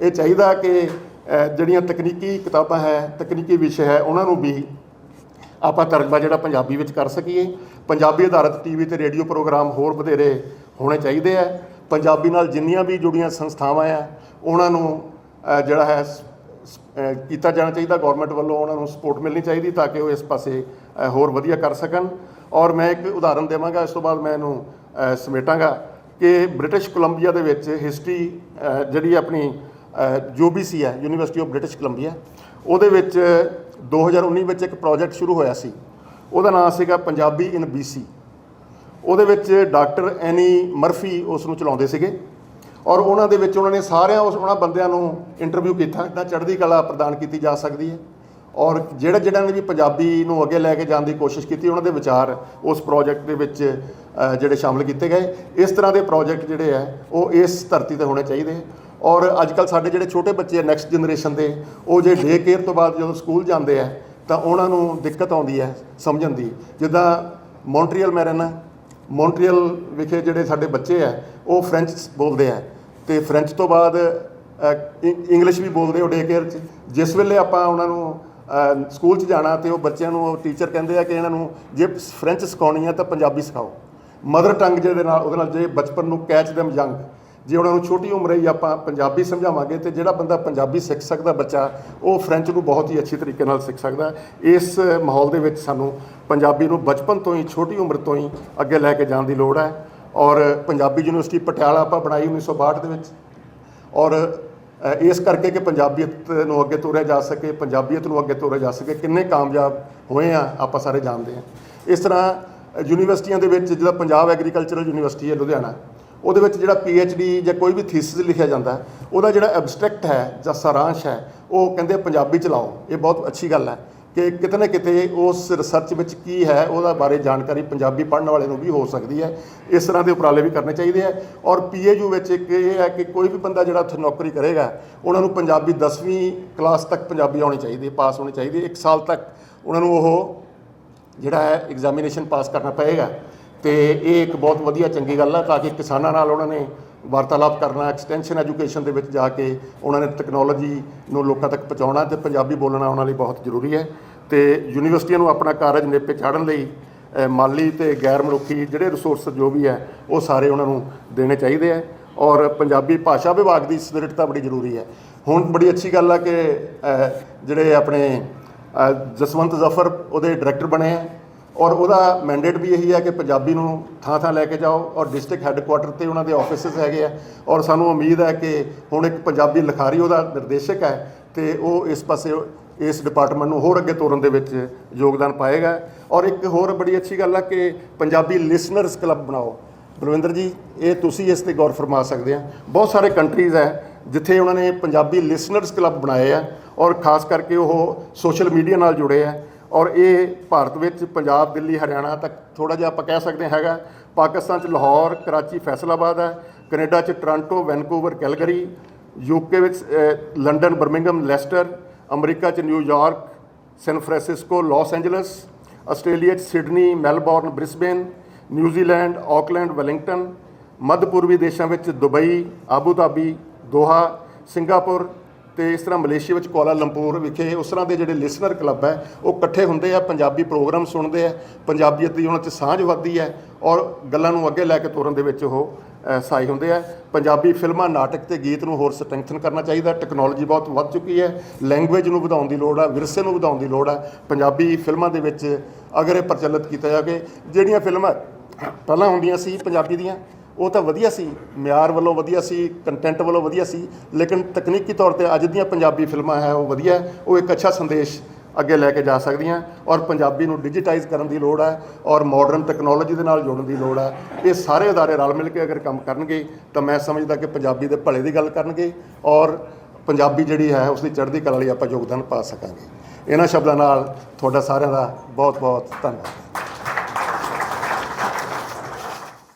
Speaker 1: ਇਹ ਚਾਹੀਦਾ ਕਿ ਜਿਹੜੀਆਂ ਤਕਨੀਕੀ ਕਿਤਾਬਾਂ ਹੈ, ਤਕਨੀਕੀ ਵਿਸ਼ੇ ਹੈ, ਉਹਨਾਂ ਨੂੰ ਵੀ ਆਪਾਂ ਤਰਜਮਾ ਜਿਹੜਾ ਪੰਜਾਬੀ ਵਿੱਚ ਕਰ ਸਕੀਏ। ਪੰਜਾਬੀ ਆਧਾਰਿਤ ਟੀਵੀ ਤੇ ਰੇਡੀਓ ਪ੍ਰੋਗਰਾਮ ਹੋਰ ਵਧੇਰੇ ਹੋਣੇ ਚਾਹੀਦੇ ਆ। ਪੰਜਾਬੀ ਨਾਲ ਜਿੰਨੀਆਂ ਵੀ ਜੁੜੀਆਂ ਸੰਸਥਾਵਾਂ ਆ, ਉਹਨਾਂ ਨੂੰ ਜਿਹੜਾ ਹੈ ਕੀਤਾ ਜਾਣਾ ਚਾਹੀਦਾ। ਗਵਰਨਮੈਂਟ ਵੱਲੋਂ ਉਹਨਾਂ ਨੂੰ ਸਪੋਰਟ ਮਿਲਣੀ ਚਾਹੀਦੀ ਤਾਂ ਕਿ ਉਹ ਇਸ ਪਾਸੇ ਹੋਰ ਵਧੀਆ ਕਰ ਸਕਣ। ਔਰ ਮੈਂ ਇੱਕ ਉਦਾਹਰਨ ਦੇਵਾਂਗਾ, ਇਸ ਤੋਂ ਬਾਅਦ ਮੈਂ ਇਹਨੂੰ ਸਮੇਟਾਂਗਾ ਕਿ ਬ੍ਰਿਟਿਸ਼ ਕੋਲੰਬੀਆ ਦੇ ਵਿੱਚ ਹਿਸਟਰੀ ਜਿਹੜੀ ਆਪਣੀ ਯੂਬੀਸੀ ਹੈ ਯੂਨੀਵਰਸਿਟੀ ਆਫ ਬ੍ਰਿਟਿਸ਼ ਕੋਲੰਬੀਆ ਉਹਦੇ ਵਿੱਚ 2019 ਵਿੱਚ ਇੱਕ ਪ੍ਰੋਜੈਕਟ ਸ਼ੁਰੂ ਹੋਇਆ ਸੀ। ਉਹਦਾ ਨਾਮ ਸੀਗਾ ਪੰਜਾਬੀ ਇਨ ਬੀਸੀ ਉਹਦੇ ਵਿੱਚ ਡਾਕਟਰ ਐਨੀ ਮਰਫੀ ਉਸ ਨੂੰ ਚਲਾਉਂਦੇ ਸੀਗੇ ਔਰ ਉਹਨਾਂ ਦੇ ਵਿੱਚ ਉਹਨਾਂ ਨੇ ਸਾਰਿਆਂ ਉਸ, ਉਹਨਾਂ ਬੰਦਿਆਂ ਨੂੰ ਇੰਟਰਵਿਊ ਕੀਤਾ। ਤਾਂ ਚੜ੍ਹਦੀ ਕਲਾ ਪ੍ਰਦਾਨ ਕੀਤੀ ਜਾ ਸਕਦੀ ਹੈ। ਔਰ ਜਿਹੜਾ ਜਿਹੜਾ ਨੇ ਵੀ ਪੰਜਾਬੀ ਨੂੰ ਅੱਗੇ ਲੈ ਕੇ ਜਾਣ ਦੀ ਕੋਸ਼ਿਸ਼ ਕੀਤੀ, ਉਹਨਾਂ ਦੇ ਵਿਚਾਰ ਉਸ ਪ੍ਰੋਜੈਕਟ ਦੇ ਵਿੱਚ ਜਿਹੜੇ ਸ਼ਾਮਲ ਕੀਤੇ ਗਏ। ਇਸ ਤਰ੍ਹਾਂ ਦੇ ਪ੍ਰੋਜੈਕਟ ਜਿਹੜੇ ਆ, ਉਹ ਇਸ ਧਰਤੀ ਤੇ ਹੋਣੇ ਚਾਹੀਦੇ ਔਰ ਅੱਜ ਕੱਲ ਸਾਡੇ ਜਿਹੜੇ ਛੋਟੇ ਬੱਚੇ ਆ ਨੈਕਸਟ ਜਨਰੇਸ਼ਨ ਦੇ, ਉਹ ਜੇ ਡੇ ਕੇਅਰ ਤੋਂ ਬਾਅਦ ਜਦੋਂ ਸਕੂਲ ਜਾਂਦੇ ਆ, ਤਾਂ ਉਹਨਾਂ ਨੂੰ ਦਿੱਕਤ ਆਉਂਦੀ ਹੈ ਸਮਝਣ ਦੀ। ਜਿੱਦਾਂ ਮੌਂਟਰੀਅਲ ਮੈਂ ਰਹਿਣਾ ਮੌਂਟਰੀਅਲ ਵਿਖੇ ਜਿਹੜੇ ਸਾਡੇ ਬੱਚੇ ਆ, ਉਹ ਫ੍ਰੈਂਚ ਬੋਲਦੇ ਆ। ਤੇ ਫ੍ਰੈਂਚ ਤੋਂ ਬਾਅਦ ਇੰਗਲਿਸ਼ ਵੀ ਬੋਲਦੇ ਉਹ ਡੇ ਕੇਅਰ 'ਚ। ਜਿਸ ਵੇਲੇ ਆਪਾਂ ਉਹਨਾਂ ਨੂੰ ਸਕੂਲ 'ਚ ਜਾਣਾ ਤੇ ਉਹ ਬੱਚਿਆਂ ਨੂੰ, ਉਹ ਟੀਚਰ ਕਹਿੰਦੇ ਆ ਕਿ ਇਹਨਾਂ ਨੂੰ, ਜੇ ਫ੍ਰੈਂਚ ਸਿਖਾਉਣੀ ਆ ਤਾਂ ਪੰਜਾਬੀ ਸਿਖਾਓ। ਮਦਰ ਟੰਗ ਜਿਹਦੇ ਨਾਲ, ਉਹਦੇ ਨਾਲ ਜੇ ਬਚਪਨ ਨੂੰ ਕੈਚ them ਯੰਗ ਜੇ ਉਹਨਾਂ ਨੂੰ ਛੋਟੀ ਉਮਰ ਹੀ ਆਪਾਂ ਪੰਜਾਬੀ ਸਮਝਾਵਾਂਗੇ ਤੇ ਜਿਹੜਾ ਬੰਦਾ ਪੰਜਾਬੀ ਸਿੱਖ ਸਕਦਾ ਬੱਚਾ, ਉਹ ਫ੍ਰੈਂਚ ਨੂੰ ਬਹੁਤ ਹੀ ਅੱਛੀ ਤਰੀਕੇ ਨਾਲ ਸਿੱਖ ਸਕਦਾ। ਇਸ ਮਾਹੌਲ ਦੇ ਵਿੱਚ ਸਾਨੂੰ ਪੰਜਾਬੀ ਨੂੰ ਬਚਪਨ ਤੋਂ ਹੀ, ਛੋਟੀ ਉਮਰ ਤੋਂ ਹੀ ਅੱਗੇ ਲੈ ਕੇ ਜਾਣ ਦੀ ਲੋੜ ਹੈ। ਔਰ ਪੰਜਾਬੀ ਯੂਨੀਵਰਸਿਟੀ ਪਟਿਆਲਾ ਆਪਾਂ ਬਣਾਈ 1962 ਦੇ ਵਿੱਚ। ਔਰ ਇਸ ਕਰਕੇ ਕਿ ਪੰਜਾਬੀਅਤ ਨੂੰ ਅੱਗੇ ਤੋਰਿਆ ਜਾ ਸਕੇ, ਪੰਜਾਬੀਅਤ ਨੂੰ ਅੱਗੇ ਤੋਰਿਆ ਜਾ ਸਕੇ, ਕਿੰਨੇ ਕਾਮਯਾਬ ਹੋਏ ਆ, ਆਪਾਂ ਸਾਰੇ ਜਾਣਦੇ ਹਾਂ। ਇਸ ਤਰ੍ਹਾਂ ਯੂਨੀਵਰਸਿਟੀਆਂ ਦੇ ਵਿੱਚ ਜਿਹਦਾ ਪੰਜਾਬ ਐਗਰੀਕਲਚਰਲ ਯੂਨੀਵਰਸਿਟੀ ਹੈ ਲੁਧਿਆਣਾ ਉਹਦੇ ਵਿੱਚ ਜਿਹੜਾ ਪੀ ਐਚ ਡੀ ਜਾਂ ਕੋਈ ਵੀ ਥੀਸਿਸ ਲਿਖਿਆ ਜਾਂਦਾ, ਉਹਦਾ ਜਿਹੜਾ ਐਬਸਟ੍ਰੈਕਟ ਹੈ ਜਾਂ ਸਾਰਾਂਸ਼ ਹੈ, ਉਹ ਕਹਿੰਦੇ ਪੰਜਾਬੀ ਚ ਲਾਓ। ਇਹ ਬਹੁਤ ਅੱਛੀ ਗੱਲ ਹੈ ਕਿ ਕਿਤੇ ਨਾ ਕਿਤੇ ਉਸ ਰਿਸਰਚ ਵਿੱਚ ਕੀ ਹੈ, ਉਹਦਾ ਬਾਰੇ ਜਾਣਕਾਰੀ ਪੰਜਾਬੀ ਪੜ੍ਹਨ ਵਾਲੇ ਨੂੰ ਵੀ ਹੋ ਸਕਦੀ ਹੈ। ਇਸ ਤਰ੍ਹਾਂ ਦੇ ਉਪਰਾਲੇ ਵੀ ਕਰਨੇ ਚਾਹੀਦੇ ਹੈ। ਔਰ ਪੀਏਯੂ ਵਿੱਚ ਇੱਕ ਇਹ ਹੈ ਕਿ ਕੋਈ ਵੀ ਬੰਦਾ ਜਿਹੜਾ ਉੱਥੇ ਨੌਕਰੀ ਕਰੇਗਾ, ਉਹਨਾਂ ਨੂੰ ਪੰਜਾਬੀ 10ਵੀਂ ਕਲਾਸ ਤੱਕ ਪੰਜਾਬੀ ਆਉਣੀ ਚਾਹੀਦੀ ਹੈ ਪਾਸ ਹੋਣੀ ਚਾਹੀਦੀ ਹੈ। ਇੱਕ ਸਾਲ ਤੱਕ ਉਹਨਾਂ ਨੂੰ ਉਹ ਜਿਹੜਾ ਹੈ ਐਗਜ਼ਾਮੀਨੇਸ਼ਨ ਪਾਸ ਕਰਨਾ ਪਏਗਾ। ਤੇ ਇਹ ਇੱਕ ਬਹੁਤ ਵਧੀਆ ਚੰਗੀ ਗੱਲ ਹੈ ਤਾਂ ਕਿ ਕਿਸਾਨਾਂ ਨਾਲ ਉਹਨਾਂ ਨੇ ਵਾਰਤਾਲਾਪ ਕਰਨਾ ਐਕਸਟੈਂਸ਼ਨ ਐਜੂਕੇਸ਼ਨ ਦੇ ਵਿੱਚ ਜਾ ਕੇ ਉਹਨਾਂ ਨੇ ਟੈਕਨੋਲੋਜੀ ਨੂੰ ਲੋਕਾਂ ਤੱਕ ਪਹੁੰਚਾਉਣਾ ਤੇ ਪੰਜਾਬੀ ਬੋਲਣਾ ਉਹਨਾਂ ਲਈ ਬਹੁਤ ਜ਼ਰੂਰੀ ਹੈ। ਤੇ ਯੂਨੀਵਰਸਿਟੀਆਂ ਨੂੰ ਆਪਣਾ ਕਾਰਜ ਨੇਪੇ ਚਾੜਨ ਲਈ ਮਾਲੀ ਤੇ ਗੈਰ ਮਨੁੱਖੀ ਜਿਹੜੇ ਰਿਸੋਰਸ ਜੋ ਵੀ ਹੈ, ਉਹ ਸਾਰੇ ਉਹਨਾਂ ਨੂੰ ਦੇਣੇ ਚਾਹੀਦੇ ਹੈ ਔਰ ਪੰਜਾਬੀ ਭਾਸ਼ਾ ਵਿਭਾਗ ਦੀ ਸਪਿਰਿਟ ਬੜੀ ਜ਼ਰੂਰੀ ਹੈ। ਹੁਣ ਬੜੀ ਅੱਛੀ ਗੱਲ ਆ ਕਿ ਜਿਹੜੇ ਆਪਣੇ ਜਸਵੰਤ ਜ਼ਫਰ ਉਹਦੇ ਡਾਇਰੈਕਟਰ ਬਣੇ ਆ ਔਰ ਉਹਦਾ ਮੈਂਡੇਟ ਵੀ ਇਹੀ ਹੈ ਕਿ ਪੰਜਾਬੀ ਨੂੰ ਥਾਂ ਥਾਂ ਲੈ ਕੇ ਜਾਓ ਔਰ ਡਿਸਟ੍ਰਿਕਟ ਹੈੱਡਕੁਆਟਰ ਤੇ ਉਹਨਾਂ ਦੇ ਆਫਿਸਿਸ ਹੈਗੇ ਆ। ਔਰ ਸਾਨੂੰ ਉਮੀਦ ਹੈ ਕਿ ਹੁਣ ਇੱਕ ਪੰਜਾਬੀ ਲਿਖਾਰੀ ਉਹਦਾ ਨਿਰਦੇਸ਼ਕ ਹੈ ਤੇ ਉਹ ਇਸ ਪਾਸੇ, ਇਸ ਡਿਪਾਰਟਮੈਂਟ ਨੂੰ ਹੋਰ ਅੱਗੇ ਤੋਰਨ ਦੇ ਵਿੱਚ ਯੋਗਦਾਨ ਪਾਏਗਾ। ਔਰ ਇੱਕ ਹੋਰ ਬੜੀ ਅੱਛੀ ਗੱਲ ਹੈ ਕਿ ਪੰਜਾਬੀ ਲਿਸਨਰਸ ਕਲੱਬ ਬਣਾਓ। ਬਲਵਿੰਦਰ ਜੀ, ਇਹ ਤੁਸੀਂ ਇਸ ਤੇ ਗੌਰ ਫਰਮਾ ਸਕਦੇ ਆ। ਬਹੁਤ ਸਾਰੇ ਕੰਟਰੀਜ਼ ਹੈ ਜਿੱਥੇ ਉਹਨਾਂ ਨੇ ਪੰਜਾਬੀ ਲਿਸਨਰਸ ਕਲੱਬ ਬਣਾਏ ਆ ਔਰ ਖਾਸ ਕਰਕੇ ਉਹ ਸੋਸ਼ਲ ਮੀਡੀਆ ਨਾਲ ਜੁੜੇ ਆ। ਔਰ ਇਹ ਭਾਰਤ ਵਿੱਚ ਪੰਜਾਬ, ਦਿੱਲੀ, ਹਰਿਆਣਾ ਤੱਕ ਥੋੜਾ ਜਿਹਾ ਆਪਾਂ ਕਹਿ ਸਕਦੇ ਹਾਂ ਹੈਗਾ। ਪਾਕਿਸਤਾਨ ਚ ਲਾਹੌਰ, ਕਰਾਚੀ, ਫੈਸਲਾਬਾਦ ਹੈ। ਕੈਨੇਡਾ ਚ ਟੋਰਾਂਟੋ, ਵੈਨਕੂਵਰ, ਕੈਲਗਰੀ। ਯੂਕੇ ਵਿੱਚ ਲੰਡਨ ਬਰਮਿੰਗਮ ਲੈਸਟਰ। ਅਮਰੀਕਾ ਚ New York San Francisco, Los Angeles. Australia ਚ Sydney, Melbourne, Brisbane. New Zealand Auckland Wellington. ਮੱਧ ਪੂਰਬੀ ਦੇਸ਼ਾਂ ਵਿੱਚ Dubai Abu Dhabi, Doha. Singapore ਤੇ ਇਸ ਤਰ੍ਹਾਂ ਮਲੇਸ਼ੀਆ ਵਿੱਚ ਕੁਆਲਾਲੰਪੁਰ ਵਿਖੇ ਉਸ ਤਰ੍ਹਾਂ ਦੇ ਜਿਹੜੇ ਲਿਸਨਰ ਕਲੱਬ ਹੈ, ਉਹ ਇਕੱਠੇ ਹੁੰਦੇ ਆ, ਪੰਜਾਬੀ ਪ੍ਰੋਗਰਾਮ ਸੁਣਦੇ ਆ, ਪੰਜਾਬੀਅਤ ਦੀ ਉਹਨਾਂ 'ਚ ਸਾਂਝ ਵੱਧਦੀ ਹੈ ਔਰ ਗੱਲਾਂ ਨੂੰ ਅੱਗੇ ਲੈ ਕੇ ਤੋਰਨ ਦੇ ਵਿੱਚ ਉਹ ਸਹਾਈ ਹੁੰਦੇ ਆ। ਪੰਜਾਬੀ ਫਿਲਮਾਂ, ਨਾਟਕ ਤੇ ਗੀਤ ਨੂੰ ਹੋਰ ਸਟਰੈਂਥਨ ਕਰਨਾ ਚਾਹੀਦਾ ਟੈਕਨੋਲੋਜੀ ਬਹੁਤ ਵੱਧ ਚੁੱਕੀ ਹੈ ਲੈਂਗੁਏਜ ਨੂੰ ਵਧਾਉਣ ਦੀ ਲੋੜ ਆ, ਵਿਰਸੇ ਨੂੰ ਵਧਾਉਣ ਦੀ ਲੋੜ ਆ। ਪੰਜਾਬੀ ਫਿਲਮਾਂ ਦੇ ਵਿੱਚ ਅਗਰ ਇਹ ਪ੍ਰਚਲਿਤ ਕੀਤਾ ਜਾਵੇ। ਜਿਹੜੀਆਂ ਫਿਲਮਾਂ ਪਹਿਲਾਂ ਹੁੰਦੀਆਂ ਸੀ ਪੰਜਾਬੀ ਦੀਆਂ ਉਹ ਤਾਂ ਵਧੀਆ ਸੀ, ਮਿਆਰ ਵੱਲੋਂ ਵਧੀਆ ਸੀ ਕੰਟੈਂਟ ਵੱਲੋਂ ਵਧੀਆ ਸੀ, ਲੇਕਿਨ ਤਕਨੀਕੀ ਤੌਰ ਤੇ ਅੱਜ ਦੀਆਂ ਪੰਜਾਬੀ ਫਿਲਮਾਂ ਹੈ, ਉਹ ਵਧੀਆ ਉਹ ਇੱਕ ਅੱਛਾ ਸੰਦੇਸ਼ ਅੱਗੇ ਲੈ ਕੇ ਜਾ ਸਕਦੀਆਂ ਔਰ ਪੰਜਾਬੀ ਨੂੰ ਡਿਜੀਟਾਈਜ਼ ਕਰਨ ਦੀ ਲੋੜ ਹੈ ਔਰ ਮਾਡਰਨ ਟੈਕਨੋਲੋਜੀ ਦੇ ਨਾਲ ਜੋੜਨ ਦੀ ਲੋੜ ਹੈ। ਇਹ ਸਾਰੇ ਅਦਾਰੇ ਰਲ ਮਿਲ ਕੇ ਅਗਰ ਕੰਮ ਕਰਨਗੇ, ਤਾਂ ਮੈਂ ਸਮਝਦਾ ਕਿ ਪੰਜਾਬੀ ਦੇ ਭਲੇ ਦੀ ਗੱਲ ਕਰਨਗੇ ਔਰ ਪੰਜਾਬੀ ਜਿਹੜੀ ਹੈ ਉਸ ਦੀ ਚੜ੍ਹਦੀ ਕਲਾ ਲਈ ਆਪਾਂ ਯੋਗਦਾਨ ਪਾ ਸਕਾਂਗੇ। ਇਹਨਾਂ ਸ਼ਬਦਾਂ ਨਾਲ ਤੁਹਾਡਾ ਸਾਰਿਆਂ ਦਾ ਬਹੁਤ ਬਹੁਤ ਧੰਨਵਾਦ।